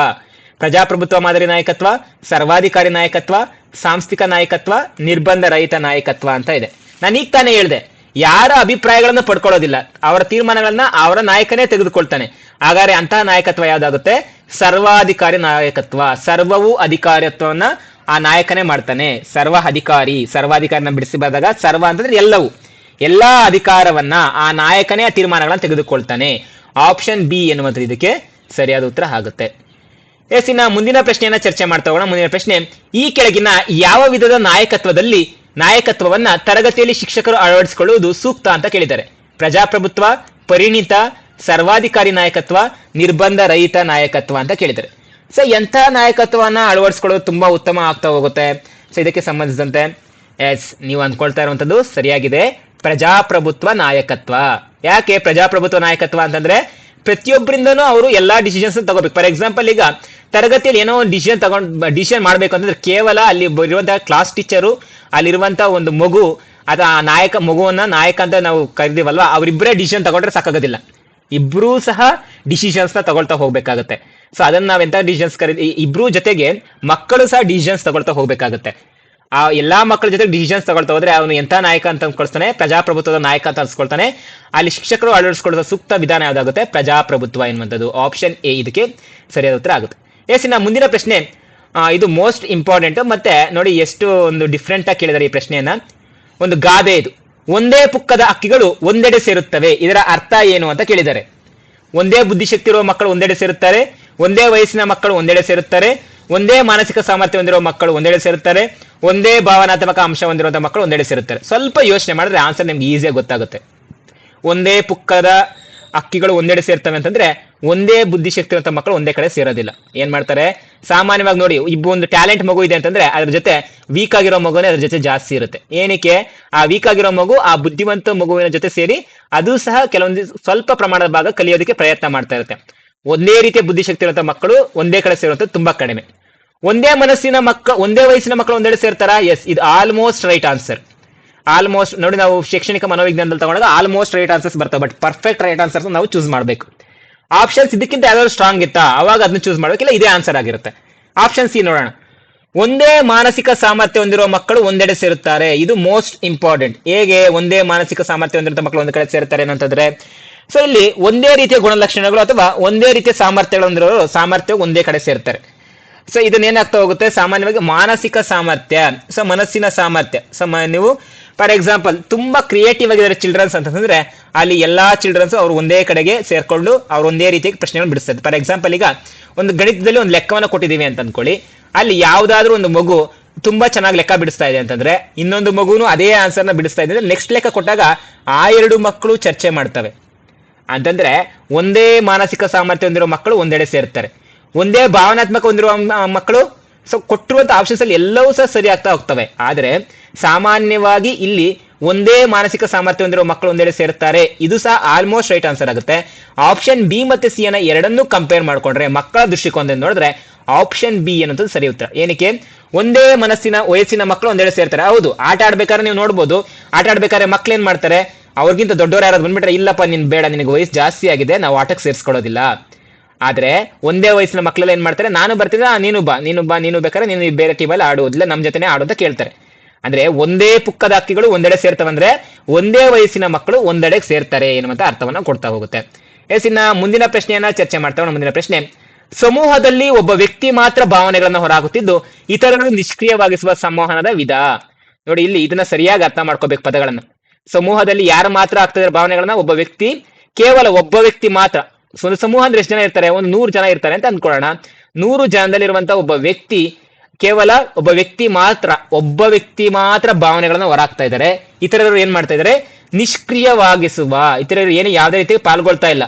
ಪ್ರಜಾಪ್ರಭುತ್ವ ಮಾದರಿ ನಾಯಕತ್ವ, ಸರ್ವಾಧಿಕಾರಿ ನಾಯಕತ್ವ, ಸಾಂಸ್ಥಿಕ ನಾಯಕತ್ವ, ನಿರ್ಬಂಧ ರಹಿತ ನಾಯಕತ್ವ ಅಂತ ಇದೆ. ನಾನು ಈಗ ತಾನೇ ಹೇಳಿದೆ, ಯಾರ ಅಭಿಪ್ರಾಯಗಳನ್ನ ಪಡ್ಕೊಳ್ಳೋದಿಲ್ಲ, ಅವರ ತೀರ್ಮಾನಗಳನ್ನ ಅವರ ನಾಯಕನೇ ತೆಗೆದುಕೊಳ್ತಾನೆ. ಹಾಗಾದ್ರೆ ಅಂತಹ ನಾಯಕತ್ವ ಯಾವ್ದಾಗುತ್ತೆ? ಸರ್ವಾಧಿಕಾರಿ ನಾಯಕತ್ವ, ಸರ್ವವು ಅಧಿಕಾರತ್ವವನ್ನ ಆ ನಾಯಕನೇ ಮಾಡ್ತಾನೆ. ಸರ್ವ ಅಧಿಕಾರಿ, ಸರ್ವಾಧಿಕಾರಿನ ಬಿಡಿಸಿ ಬಂದಾಗ ಸರ್ವ ಅಂತಂದ್ರೆ ಎಲ್ಲವೂ. ಎಲ್ಲಾ ಅಧಿಕಾರವನ್ನ ಆ ನಾಯಕನೇ ಆ ತೀರ್ಮಾನಗಳನ್ನ ತೆಗೆದುಕೊಳ್ತಾನೆ. ಆಪ್ಷನ್ ಬಿ ಎನ್ನುವಂತ ಇದಕ್ಕೆ ಸರಿಯಾದ ಉತ್ತರ ಆಗುತ್ತೆ. ಎಸ್ ಇನ್ನ ಮುಂದಿನ ಪ್ರಶ್ನೆಯನ್ನ ಚರ್ಚೆ ಮಾಡ್ತಾ ಹೋಗೋಣ. ಮುಂದಿನ ಪ್ರಶ್ನೆ, ಈ ಕೆಳಗಿನ ಯಾವ ವಿಧದ ನಾಯಕತ್ವದಲ್ಲಿ ನಾಯಕತ್ವವನ್ನ ತರಗತಿಯಲ್ಲಿ ಶಿಕ್ಷಕರು ಅಳವಡಿಸಿಕೊಳ್ಳುವುದು ಸೂಕ್ತ ಅಂತ ಕೇಳಿದ್ದಾರೆ. ಪ್ರಜಾಪ್ರಭುತ್ವ, ಪರಿಣಿತ, ಸರ್ವಾಧಿಕಾರಿ ನಾಯಕತ್ವ, ನಿರ್ಬಂಧ ರಹಿತ ನಾಯಕತ್ವ ಅಂತ ಕೇಳಿದ್ದಾರೆ. ಸೊ ಎಂಥ ನಾಯಕತ್ವವನ್ನ ಅಳವಡಿಸ್ಕೊಳ್ಳೋದು ತುಂಬಾ ಉತ್ತಮ ಆಗ್ತಾ ಹೋಗುತ್ತೆ. ಸೊ ಇದಕ್ಕೆ ಸಂಬಂಧಿಸಿದಂತೆ, ಎಸ್, ನೀವು ಅಂದ್ಕೊಳ್ತಾ ಇರುವಂತದ್ದು ಸರಿಯಾಗಿದೆ. ಪ್ರಜಾಪ್ರಭುತ್ವ ನಾಯಕತ್ವ. ಯಾಕೆ ಪ್ರಜಾಪ್ರಭುತ್ವ ನಾಯಕತ್ವ ಅಂತಂದ್ರೆ ಪ್ರತಿಯೊಬ್ಬರಿಂದನೂ ಅವರು ಎಲ್ಲಾ ಡಿಸಿಷನ್ಸ್ ತಗೋಬೇಕು. ಫಾರ್ ಎಕ್ಸಾಂಪಲ್ ಈಗ ತರಗತಿಯಲ್ಲಿ ಏನೋ ಒಂದು ಡಿಸಿಷನ್ ತಗೊಂಡ್ ಡಿಸಿಷನ್ ಮಾಡ್ಬೇಕು ಅಂತಂದ್ರೆ ಕೇವಲ ಅಲ್ಲಿ ಇರುವಂತಹ ಕ್ಲಾಸ್ ಟೀಚರು ಅಲ್ಲಿರುವಂತಹ ಒಂದು ಮಗು, ಅಥವಾ ಆ ನಾಯಕ ಮಗುವನ್ನ ನಾಯಕ ಅಂತ ನಾವು ಕರಿದೀವಲ್ವಾ, ಅವರಿಬ್ಬರೇ ಡಿಸಿಷನ್ ತಗೊಂಡ್ರೆ ಸಾಕಾಗೋದಿಲ್ಲ. ಇಬ್ರೂ ಸಹ ಡಿಸಿಷನ್ಸ್ನ ತಗೊಳ್ತಾ ಹೋಗ್ಬೇಕಾಗತ್ತೆ. ಸೊ ಅದನ್ನ ನಾವೆಂತ ಡಿಸಿಷನ್ಸ್ ಕರೀ ಇಬ್ರು ಜೊತೆಗೆ ಮಕ್ಕಳು ಸಹ ಡಿಸಿಷನ್ಸ್ ತಗೊಳ್ತಾ ಹೋಗ್ಬೇಕಾಗತ್ತೆ. ಆ ಎಲ್ಲಾ ಮಕ್ಕಳ ಜೊತೆ ಡಿಸಿಷನ್ಸ್ ತಗೊಳ್ತಾ ಹೋದ್ರೆ ಅವನು ಎಂತ ನಾಯಕ ಅಂತ ಅನ್ಕೊಳ್ತಾನೆ ಪ್ರಜಾಪ್ರಭುತ್ವದ ನಾಯಕ ಅಂತ ಅನ್ಸ್ಕೊಳ್ತಾನೆ. ಅಲ್ಲಿ ಶಿಕ್ಷಕರು ಅಳವಡಿಸಿಕೊಳ್ಳುವ ಸೂಕ್ತ ವಿಧಾನ ಯಾವ್ದಾಗುತ್ತೆ? ಪ್ರಜಾಪ್ರಭುತ್ವ ಎನ್ನುವಂಥದ್ದು. ಆಪ್ಷನ್ ಎ ಇದಕ್ಕೆ ಸರಿಯಾದ ಉತ್ತರ ಆಗುತ್ತೆ. ಎಸ್ ಇನ್ನ ಮುಂದಿನ ಪ್ರಶ್ನೆ ಇದು ಮೋಸ್ಟ್ ಇಂಪಾರ್ಟೆಂಟ್ ಮತ್ತೆ ನೋಡಿ ಎಷ್ಟು ಒಂದು ಡಿಫ್ರೆಂಟ್ ಆಗಿ ಕೇಳಿದಾರೆ ಈ ಪ್ರಶ್ನೆಯನ್ನ. ಒಂದು ಗಾದೆ ಇದು. ಒಂದೇ ಪುಕ್ಕದ ಅಕ್ಕಿಗಳು ಒಂದೆಡೆ ಸೇರುತ್ತವೆ. ಇದರ ಅರ್ಥ ಏನು ಅಂತ ಕೇಳಿದ್ದಾರೆ. ಒಂದೇ ಬುದ್ಧಿಶಕ್ತಿ ಇರುವ ಮಕ್ಕಳು ಒಂದೆಡೆ ಸೇರುತ್ತಾರೆ. ಒಂದೇ ವಯಸ್ಸಿನ ಮಕ್ಕಳು ಒಂದೆಡೆ ಸೇರುತ್ತಾರೆ. ಒಂದೇ ಮಾನಸಿಕ ಸಾಮರ್ಥ್ಯ ಹೊಂದಿರುವ ಮಕ್ಕಳು ಒಂದೆಡೆ ಸೇರುತ್ತಾರೆ. ಒಂದೇ ಭಾವನಾತ್ಮಕ ಅಂಶ ಹೊಂದಿರುವಂತಹ ಮಕ್ಕಳು ಒಂದೆಡೆ ಸೇರುತ್ತಾರೆ. ಸ್ವಲ್ಪ ಯೋಚನೆ ಮಾಡಿದ್ರೆ ಆನ್ಸರ್ ನಿಮ್ಗೆ ಈಸಿಯಾಗಿ ಗೊತ್ತಾಗುತ್ತೆ. ಒಂದೇ ಪುಕ್ಕದ ಅಕ್ಕಿಗಳು ಒಂದೆಡೆ ಸೇರ್ತವೆ ಅಂತಂದ್ರೆ ಒಂದೇ ಬುದ್ಧಿಶಕ್ತಿ ಇರುವಂತಹ ಮಕ್ಕಳು ಒಂದೇ ಕಡೆ ಸೇರೋದಿಲ್ಲ. ಏನ್ ಮಾಡ್ತಾರೆ? ಸಾಮಾನ್ಯವಾಗಿ ನೋಡಿ, ಇಬ್ಬ ಒಂದು ಟ್ಯಾಲೆಂಟ್ ಮಗು ಇದೆ ಅಂತಂದ್ರೆ ಅದ್ರ ಜೊತೆ ವೀಕ್ ಆಗಿರೋ ಮಗುನೇ ಅದ್ರ ಜೊತೆ ಜಾಸ್ತಿ ಇರುತ್ತೆ. ಏನಕ್ಕೆ? ಆ ವೀಕ್ ಆಗಿರೋ ಮಗು ಆ ಬುದ್ಧಿವಂತ ಮಗುವಿನ ಜೊತೆ ಸೇರಿ ಅದು ಸಹ ಕೆಲವೊಂದು ಸ್ವಲ್ಪ ಪ್ರಮಾಣದ ಭಾಗ ಕಲಿಯೋದಕ್ಕೆ ಪ್ರಯತ್ನ ಮಾಡ್ತಾ ಇರುತ್ತೆ. ಒಂದೇ ರೀತಿಯ ಬುದ್ಧಿಶಕ್ತಿ ಇರುವಂತಹ ಮಕ್ಕಳು ಒಂದೇ ಕಡೆ ಸೇರುವಂತ ತುಂಬಾ ಕಡಿಮೆ. ಒಂದೇ ಮನಸ್ಸಿನ ಮಕ್ಕಳು ಒಂದೇ ವಯಸ್ಸಿನ ಮಕ್ಕಳು ಒಂದೆಡೆ ಸೇರ್ತಾರ? ಎಸ್ ಇದು ಆಲ್ಮೋಸ್ಟ್ ರೈಟ್ ಆನ್ಸರ್ ಆಲ್ಮೋಸ್ಟ್ ನೋಡಿ ನಾವು ಶೈಕ್ಷಣಿಕ ಮನೋವಿಜ್ಞಾನದಲ್ಲಿ ತಗೊಂಡಾಗ ಆಲ್ಮೋಸ್ಟ್ ರೈಟ್ ಆನ್ಸರ್ಸ್ ಬರ್ತವೆ ಬಟ್ ಪರ್ಫೆಕ್ಟ್ ರೈಟ್ ಆನ್ಸರ್ಸ್ ನಾವು ಚೂಸ್ ಮಾಡಬೇಕು. ಆಪ್ಷನ್ಸ್ ಇದಕ್ಕಿಂತ ಯಾವ್ದಾದ್ರು ಸ್ಟ್ರಾಂಗ್ ಇತ್ತಾ? ಅವಾಗ ಅದನ್ನ ಚೂಸ್ ಮಾಡಬೇಕಿಲ್ಲ, ಇದೇ ಆನ್ಸರ್ ಆಗಿರುತ್ತೆ. ಆಪ್ಷನ್ ಸಿ ನೋಡೋಣ. ಒಂದೇ ಮಾನಸಿಕ ಸಾಮರ್ಥ್ಯ ಹೊಂದಿರುವ ಮಕ್ಕಳು ಒಂದೆಡೆ ಸೇರುತ್ತಾರೆ. ಇದು ಮೋಸ್ಟ್ ಇಂಪಾರ್ಟೆಂಟ್ ಹೇಗೆ ಒಂದೇ ಮಾನಸಿಕ ಸಾಮರ್ಥ್ಯ ಹೊಂದಿರುವ ಮಕ್ಕಳು ಒಂದ್ ಕಡೆ ಸೇರ್ತಾರೆ ಏನಂತಂದ್ರೆ ಸೊ ಇಲ್ಲಿ ಒಂದೇ ರೀತಿಯ ಗುಣಲಕ್ಷಣಗಳು ಅಥವಾ ಒಂದೇ ರೀತಿಯ ಸಾಮರ್ಥ್ಯಗಳು ಹೊಂದಿರೋರು ಸಾಮರ್ಥ್ಯ ಒಂದೇ ಕಡೆ ಸೇರ್ತಾರೆ. ಸೊ ಇದನ್ನ ಏನಾಗ್ತಾ ಹೋಗುತ್ತೆ? ಸಾಮಾನ್ಯವಾಗಿ ಮಾನಸಿಕ ಸಾಮರ್ಥ್ಯ ಸೊ ಮನಸ್ಸಿನ ಸಾಮರ್ಥ್ಯ. ಸೊ ನೀವು ಫಾರ್ ಎಕ್ಸಾಂಪಲ್ ತುಂಬಾ ಕ್ರಿಯೇಟಿವ್ ಆಗಿದ್ದಾರೆ ಚಿಲ್ಡ್ರನ್ಸ್ ಅಂತಂದ್ರೆ, ಅಲ್ಲಿ ಎಲ್ಲಾ ಚಿಲ್ಡ್ರನ್ಸ್ ಅವ್ರು ಒಂದೇ ಕಡೆಗೆ ಸೇರ್ಕೊಂಡು ಅವ್ರು ಒಂದೇ ರೀತಿಯಾಗಿ ಪ್ರಶ್ನೆಗಳನ್ನು ಬಿಡಿಸ್ತಾರೆ. ಫಾರ್ ಎಕ್ಸಾಂಪಲ್ ಈಗ ಒಂದು ಗಣಿತದಲ್ಲಿ ಒಂದು ಲೆಕ್ಕವನ್ನು ಕೊಟ್ಟಿದ್ದೀವಿ ಅಂತ ಅನ್ಕೊಳ್ಳಿ. ಅಲ್ಲಿ ಯಾವ್ದಾದ್ರು ಒಂದು ಮಗು ತುಂಬಾ ಚೆನ್ನಾಗಿ ಲೆಕ್ಕ ಬಿಡಿಸ್ತಾ ಇದೆ ಅಂತಂದ್ರೆ, ಇನ್ನೊಂದು ಮಗುನು ಅದೇ ಆನ್ಸರ್ನ ಬಿಡಿಸ್ತಾ ಇದೆ ನೆಕ್ಸ್ಟ್ ಲೆಕ್ಕ ಕೊಟ್ಟಾಗ ಆ ಎರಡು ಮಕ್ಕಳು ಚರ್ಚೆ ಮಾಡ್ತವೆ. ಅಂತಂದ್ರೆ, ಒಂದೇ ಮಾನಸಿಕ ಸಾಮರ್ಥ್ಯ ಹೊಂದಿರೋ ಮಕ್ಕಳು ಒಂದೆಡೆ ಸೇರ್ತಾರೆ. ಒಂದೇ ಭಾವನಾತ್ಮಕ ಹೊಂದಿರುವ ಮಕ್ಕಳು, ಸೊ ಕೊಟ್ಟಿರುವಂತ ಆಪ್ಷನ್ಸ್ ಅಲ್ಲಿ ಎಲ್ಲವೂ ಸಹ ಸರಿ ಆಗ್ತಾ ಹೋಗ್ತವೆ. ಆದ್ರೆ, ಸಾಮಾನ್ಯವಾಗಿ ಇಲ್ಲಿ ಒಂದೇ ಮಾನಸಿಕ ಸಾಮರ್ಥ್ಯ ಹೊಂದಿರುವ ಮಕ್ಕಳು ಒಂದೆಡೆ ಸೇರ್ತಾರೆ. ಇದು ಸಹ ಆಲ್ಮೋಸ್ಟ್ ರೈಟ್ ಆನ್ಸರ್ ಆಗುತ್ತೆ. ಆಪ್ಷನ್ ಬಿ ಮತ್ತೆ ಸಿ ಅನ್ನ ಎರಡನ್ನೂ ಕಂಪೇರ್ ಮಾಡ್ಕೊಂಡ್ರೆ ಮಕ್ಕಳ ದೃಷ್ಟಿಕೋನದಿಂದ ನೋಡಿದ್ರೆ ಆಪ್ಷನ್ ಬಿ ಅನ್ನೋದು ಸರಿ ಉತ್ತರ. ಏನಕ್ಕೆ? ಒಂದೇ ಮನಸ್ಸಿನ, ವಯಸ್ಸಿನ ಮಕ್ಕಳು ಒಂದೆಡೆ ಸೇರ್ತಾರೆ. ಹೌದು, ಆಟ ಆಡ್ಬೇಕಾದ್ರೆ ನೀವು ನೋಡ್ಬೋದು. ಆಟ ಆಡ್ಬೇಕಾದ್ರೆ ಮಕ್ಳು ಏನ್ ಮಾಡ್ತಾರೆ? ಅವ್ರಿಗಿಂತ ದೊಡ್ಡವರು ಯಾರಾದ್ರು ಬಂದ್ಬಿಟ್ರೆ, ಇಲ್ಲಪ್ಪ, ನಿನ್ ಬೇಡ, ನಿನಗೆ ವಯಸ್ಸು ಜಾಸ್ತಿ ಆಗಿದೆ, ನಾವು ಆಟಕ್ಕೆ ಸೇರಿಸ್ಕೊಳ್ಳೋದಿಲ್ಲ. ಆದ್ರೆ ಒಂದೇ ವಯಸ್ಸಿನ ಮಕ್ಕಳೆಲ್ಲ ಏನ್ ಮಾಡ್ತಾರೆ ನಾನು ಬರ್ತೀನಿ "ಆ, ನೀನು ಬಾ ನೀನು ಬಾ ನೀನು ಬೇಕಾದ್ರೆ ನೀನು ಬೇರೆ ಟೀಮಲ್ಲಿ ಆಡುವುದಿಲ್ಲ ನಮ್ಮ ಜೊತೆನೆ ಆಡೋದ ಕೇಳ್ತಾರೆ. ಅಂದ್ರೆ ಒಂದೇ ಪುಕ್ಕದ ಅಕ್ಕಿಗಳು ಒಂದೆಡೆ ಸೇರ್ತವಂದ್ರೆ ಒಂದೇ ವಯಸ್ಸಿನ ಮಕ್ಕಳು ಒಂದೆಡೆಗೆ ಸೇರ್ತಾರೆ ಎನ್ನುವಂತ ಅರ್ಥವನ್ನ ಕೊಡ್ತಾ ಹೋಗುತ್ತೆ. ಎಸ್ ಇನ್ನ ಮುಂದಿನ ಪ್ರಶ್ನೆಯನ್ನ ಚರ್ಚೆ ಮಾಡ್ತಾ ಮುಂದಿನ ಪ್ರಶ್ನೆ. ಸಮೂಹದಲ್ಲಿ ಒಬ್ಬ ವ್ಯಕ್ತಿ ಮಾತ್ರ ಭಾವನೆಗಳನ್ನ ಹೊರಹಾಕುತ್ತಿದ್ದು ಇತರರು ನಿಷ್ಕ್ರಿಯವಾಗಿಸುವ ಸಂವಹನದ ವಿಧ. ನೋಡಿ ಇಲ್ಲಿ ಇದನ್ನ ಸರಿಯಾಗಿ ಅರ್ಥ ಮಾಡ್ಕೋಬೇಕು ಪದಗಳನ್ನ. ಸಮೂಹದಲ್ಲಿ ಯಾರು ಮಾತ್ರ ಆಗ್ತದೆ ಭಾವನೆಗಳನ್ನ? ಒಬ್ಬ ವ್ಯಕ್ತಿ ಕೇವಲ ಒಬ್ಬ ವ್ಯಕ್ತಿ ಮಾತ್ರ. ಒಂದು ಸಮೂಹ ಅಂದ್ರೆ ಎಷ್ಟು ಜನ ಇರ್ತಾರೆ? ಒಂದು ನೂರು ಜನ ಇರ್ತಾರೆ ಅಂತ ಅನ್ಕೊಳ್ಳೋಣ. ನೂರು ಜನದಲ್ಲಿರುವಂತ ಒಬ್ಬ ವ್ಯಕ್ತಿ ಕೇವಲ ಒಬ್ಬ ವ್ಯಕ್ತಿ ಮಾತ್ರ, ಒಬ್ಬ ವ್ಯಕ್ತಿ ಮಾತ್ರ ಭಾವನೆಗಳನ್ನ ಹೊರಾಗ್ತಾ ಇದ್ದಾರೆ. ಇತರರು ಏನ್ ಮಾಡ್ತಾ ಇದ್ದಾರೆ? ನಿಷ್ಕ್ರಿಯವಾಗಿಸುವ. ಇತರರು ಏನು ಯಾವುದೇ ರೀತಿ ಪಾಲ್ಗೊಳ್ತಾ ಇಲ್ಲ.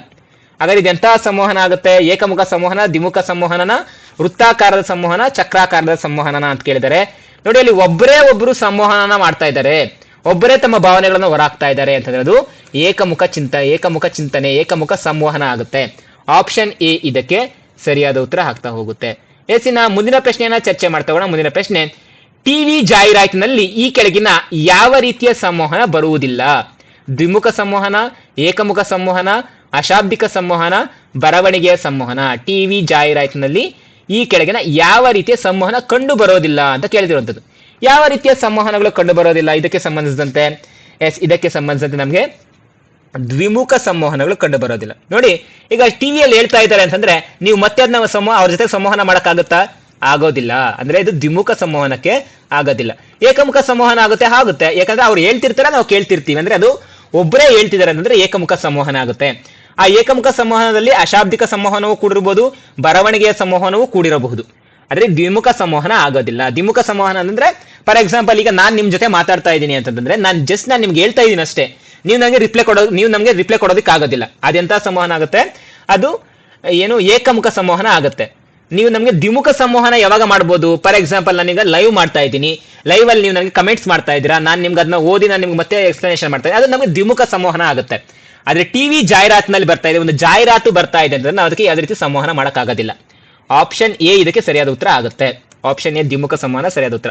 ಹಾಗಾದ್ರೆ ಇದೆಂತಹ ಸಂವಹನ ಆಗುತ್ತೆ? ಏಕಮುಖ ಸಂವಹನ ದ್ವಿಮುಖ ಸಂವಹನನ ವೃತ್ತಾಕಾರದ ಸಂವಹನ ಚಕ್ರಾಕಾರದ ಸಂವಹನನ ಅಂತ ಕೇಳಿದರೆ ನೋಡಿ, ಅಲ್ಲಿ ಒಬ್ಬರೇ ಒಬ್ರು ಸಂವಹನ ಮಾಡ್ತಾ ಇದ್ದಾರೆ. ಒಬ್ಬರೇ ತಮ್ಮ ಭಾವನೆಗಳನ್ನು ಹೊರಾಗ್ತಾ ಇದ್ದಾರೆ ಅಂತಂದ್ರೆ ಅದು ಏಕಮುಖ ಚಿಂತ, ಏಕಮುಖ ಚಿಂತನೆ, ಏಕಮುಖ ಸಂವಹನ ಆಗುತ್ತೆ. ಆಪ್ಷನ್ ಎ ಇದಕ್ಕೆ ಸರಿಯಾದ ಉತ್ತರ ಆಗ್ತಾ ಹೋಗುತ್ತೆ. ಎಸಿನ ಮುಂದಿನ ಪ್ರಶ್ನೆಯನ್ನ ಚರ್ಚೆ ಮಾಡ್ತಾ ಮುಂದಿನ ಪ್ರಶ್ನೆ, ಟಿವಿ ಜಾಹೀರಾತಿನಲ್ಲಿ ಈ ಕೆಳಗಿನ ಯಾವ ರೀತಿಯ ಸಂವಹನ ಬರುವುದಿಲ್ಲ? ದ್ವಿಮುಖ ಸಂವಹನ, ಏಕಮುಖ ಸಂವಹನ, ಅಶಾಬ್ದಿಕ ಸಂವಹನ, ಬರವಣಿಗೆಯ ಸಂವಹನ. ಟಿವಿ ಜಾಹೀರಾತಿನಲ್ಲಿ ಈ ಕೆಳಗಿನ ಯಾವ ರೀತಿಯ ಸಂವಹನ ಕಂಡು ಬರೋದಿಲ್ಲ ಅಂತ ಕೇಳಿದಿರುವಂಥದ್ದು. ಯಾವ ರೀತಿಯ ಸಂವಹನಗಳು ಕಂಡು ಬರೋದಿಲ್ಲ ಇದಕ್ಕೆ ಸಂಬಂಧಿಸಿದಂತೆ? ಎಸ್ ಇದಕ್ಕೆ ಸಂಬಂಧಿಸಿದಂತೆ ನಮಗೆ ದ್ವಿಮುಖ ಸಂವಹನಗಳು ಕಂಡು ಬರೋದಿಲ್ಲ ನೋಡಿ, ಈಗ ಟಿವಿಯಲ್ಲಿ ಹೇಳ್ತಾ ಇದ್ದಾರೆ ಅಂತಂದ್ರೆ ನೀವು ಮತ್ತೆ ಅದನ್ನ ಸಂವಹ, ಅವ್ರ ಜೊತೆ ಸಂವಹನ ಮಾಡೋಕ್ಕಾಗುತ್ತಾ? ಆಗೋದಿಲ್ಲ. ಅಂದ್ರೆ ಇದು ದ್ವಿಮುಖ ಸಂವಹನಕ್ಕೆ ಆಗೋದಿಲ್ಲ. ಏಕಮುಖ ಸಂವಹನ ಆಗುತ್ತೆ ಆಗುತ್ತೆ. ಯಾಕಂದ್ರೆ ಅವ್ರು ಹೇಳ್ತಿರ್ತಾರೆ, ನಾವು ಕೇಳ್ತಿರ್ತೀವಿ. ಅಂದ್ರೆ ಅದು ಒಬ್ಬರೇ ಹೇಳ್ತಿದ್ದಾರೆ ಅಂತಂದ್ರೆ ಏಕಮುಖ ಸಂವಹನ ಆಗುತ್ತೆ. ಆ ಏಕಮುಖ ಸಂವಹನದಲ್ಲಿ ಅಶಾಬ್ದಿಕ ಸಂವಹನವೂ ಕೂಡಿರಬಹುದು ಬರವಣಿಗೆಯ ಸಂವಹನವೂ ಕೂಡಿರಬಹುದು. ಆದ್ರೆ ದ್ವಿಮುಖ ಸಂವಹನ ಆಗೋದಿಲ್ಲ. ದ್ವಿಮುಖ ಸಂವಹನ ಅಂದ್ರೆ ಫಾರ್ ಎಕ್ಸಾಂಪಲ್ ಈಗ ನಾನ್ ನಿಮ್ ಜೊತೆ ಮಾತಾಡ್ತಾ ಇದ್ದೀನಿ ಅಂತಂದ್ರೆ, ನಾನು ಜಸ್ಟ್ ನಾನು ನಿಮ್ಗೆ ಹೇಳ್ತಾ ಇದ್ದೀನಿ ಅಷ್ಟೇ. ನೀವು ನನಗೆ ರಿಪ್ಲೈ ಕೊಡೋದು ನೀವು ನಮಗೆ ರಿಪ್ಲೈ ಕೊಡೋದಕ್ಕೆ ಆಗೋದಿಲ್ಲ. ಅದೆಂತ ಸಂವಹನ ಆಗುತ್ತೆ? ಅದು ಏನು ಏಕಮುಖ ಸಂವಹನ ಆಗುತ್ತೆ. ನೀವು ನಮಗೆ ದ್ವಿಮುಖ ಸಂವಹನ ಯಾವಾಗ ಮಾಡ್ಬೋದು? ಫಾರ್ ಎಕ್ಸಾಂಪಲ್ ನಾನೀಗ ಲೈವ್ ಮಾಡ್ತಾ ಇದ್ದೀನಿ. ಲೈವ್ ಅಲ್ಲಿ ನೀವು ನನಗೆ ಕಮೆಂಟ್ಸ್ ಮಾಡ್ತಾ ಇದ್ದೀರಾ? ನಾನು ನಿಮ್ಗೆ ಅದನ್ನ ಓದಿ ನಾನು ನಿಮ್ಗೆ ಮತ್ತೆ ಎಕ್ಸ್ಪ್ಲನೇಷನ್ ಮಾಡ್ತಾ ಇದ್ದೀನಿ. ಅದು ನಮಗೆ ದ್ವಿಮುಖ ಸಂವಹನ ಆಗುತ್ತೆ. ಆದ್ರೆ ಟಿವಿ ಜಾಹೀರಾತಿನಲ್ಲಿ ಬರ್ತಾ ಇದೆ. ಒಂದು ಜಾಹೀರಾತು ಬರ್ತಾ ಇದೆ ಅಂತಂದ್ರೆ ನಾವು ಅದಕ್ಕೆ ಯಾವುದೇ ರೀತಿ ಸಂವಹನ ಮಾಡೋಕ್ಕಾಗೋದಿಲ್ಲ. ಆಪ್ಷನ್ ಎ ಇದಕ್ಕೆ ಸರಿಯಾದ ಉತ್ತರ ಆಗುತ್ತೆ. ಆಪ್ಷನ್ ಎ ದ್ವಿಮುಖ ಸಂವಹನ ಸರಿಯಾದ ಉತ್ತರ.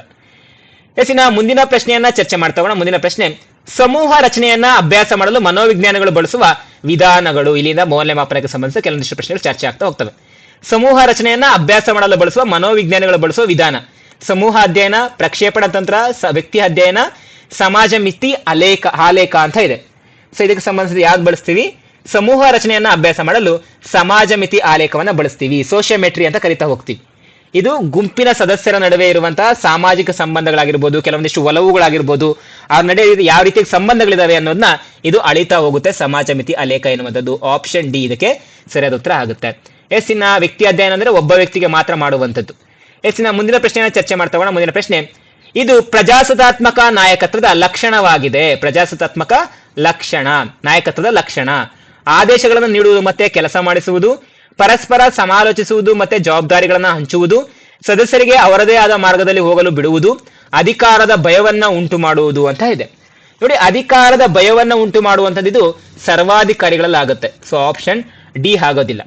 ಎಸಿನ ಮುಂದಿನ ಪ್ರಶ್ನೆಯನ್ನ ಚರ್ಚೆ ಮಾಡ್ತಾ ಹೋಗೋಣ. ಮುಂದಿನ ಪ್ರಶ್ನೆ, ಸಮೂಹ ರಚನೆಯನ್ನ ಅಭ್ಯಾಸ ಮಾಡಲು ಮನೋವಿಜ್ಞಾನಗಳು ಬಳಸುವ ವಿಧಾನಗಳು. ಇಲ್ಲಿಂದ ಮೌಲ್ಯಮಾಪನಕ್ಕೆ ಸಂಬಂಧಿಸಿದ ಕೆಲವೊಂದಿಷ್ಟು ಪ್ರಶ್ನೆಗಳು ಚರ್ಚೆ ಆಗ್ತಾ ಹೋಗ್ತವೆ. ಸಮೂಹ ರಚನೆಯನ್ನ ಅಭ್ಯಾಸ ಮಾಡಲು ಬಳಸುವ ಮನೋವಿಜ್ಞಾನಗಳು ಬಳಸುವ ವಿಧಾನ. ಸಮೂಹ ಅಧ್ಯಯನ, ಪ್ರಕ್ಷೇಪಣ ತಂತ್ರ ವ್ಯಕ್ತಿ ಅಧ್ಯಯನ, ಸಮಾಜ ಮಿತಿ, ಅಲೇಖ ಆಲೇಖ ಅಂತ ಇದೆ. ಸೊ ಇದಕ್ಕೆ ಸಂಬಂಧಿಸಿದ ಯಾವ್ದು ಬಳಸ್ತೀವಿ? ಸಮೂಹ ರಚನೆಯನ್ನ ಅಭ್ಯಾಸ ಮಾಡಲು ಸಮಾಜ ಮಿತಿ ಆಲೇಖವನ್ನು ಬಳಸ್ತೀವಿ, ಸೋಷಿಯೋಮೆಟ್ರಿ ಅಂತ ಕರಿತಾ ಹೋಗ್ತೀವಿ. ಇದು ಗುಂಪಿನ ಸದಸ್ಯರ ನಡುವೆ ಇರುವಂತಹ ಸಾಮಾಜಿಕ ಸಂಬಂಧಗಳಾಗಿರ್ಬೋದು, ಕೆಲವೊಂದಿಷ್ಟು ಒಲವುಗಳಾಗಿರ್ಬೋದು, ಅವ್ರ ನಡುವೆ ಯಾವ ರೀತಿಯ ಸಂಬಂಧಗಳಿದಾವೆ ಅನ್ನೋದನ್ನ ಇದು ಅಳಿತಾ ಹೋಗುತ್ತೆ ಸಮಾಜ ಮಿತಿ ಅಲೇಖ ಎನ್ನುವಂಥದ್ದು. ಆಪ್ಷನ್ ಡಿ ಇದಕ್ಕೆ ಸರಿಯಾದ ಉತ್ತರ ಆಗುತ್ತೆ. ಎಸ್ ಇನ್ನ ವ್ಯಕ್ತಿ ಅಧ್ಯಯನ ಅಂದ್ರೆ ಒಬ್ಬ ವ್ಯಕ್ತಿಗೆ ಮಾತ್ರ ಮಾಡುವಂಥದ್ದು. ಎಸ್ ಇನ್ನ ಮುಂದಿನ ಪ್ರಶ್ನೆಯನ್ನು ಚರ್ಚೆ ಮಾಡ್ತಾ ಹೋಗೋಣ. ಮುಂದಿನ ಪ್ರಶ್ನೆ, ಇದು ಪ್ರಜಾಸತ್ತಾತ್ಮಕ ನಾಯಕತ್ವದ ಲಕ್ಷಣವಾಗಿದೆ. ಪ್ರಜಾಸತ್ತಾತ್ಮಕ ಲಕ್ಷಣ, ನಾಯಕತ್ವದ ಲಕ್ಷಣ. ಆದೇಶಗಳನ್ನು ನೀಡುವುದು ಮತ್ತೆ ಕೆಲಸ ಮಾಡಿಸುವುದು, ಪರಸ್ಪರ ಸಮಾಲೋಚಿಸುವುದು ಮತ್ತೆ ಜವಾಬ್ದಾರಿಗಳನ್ನ ಹಂಚುವುದು, ಸದಸ್ಯರಿಗೆ ಅವರದೇ ಆದ ಮಾರ್ಗದಲ್ಲಿ ಹೋಗಲು ಬಿಡುವುದು, ಅಧಿಕಾರದ ಭಯವನ್ನ ಉಂಟು ಮಾಡುವುದು ಅಂತ ಇದೆ. ನೋಡಿ, ಅಧಿಕಾರದ ಭಯವನ್ನ ಉಂಟು ಮಾಡುವಂಥದ್ದು ಇದು ಸರ್ವಾಧಿಕಾರಿಗಳಲ್ಲಿ ಆಗುತ್ತೆ ಸೊ ಆಪ್ಷನ್ ಡಿ ಆಗೋದಿಲ್ಲ.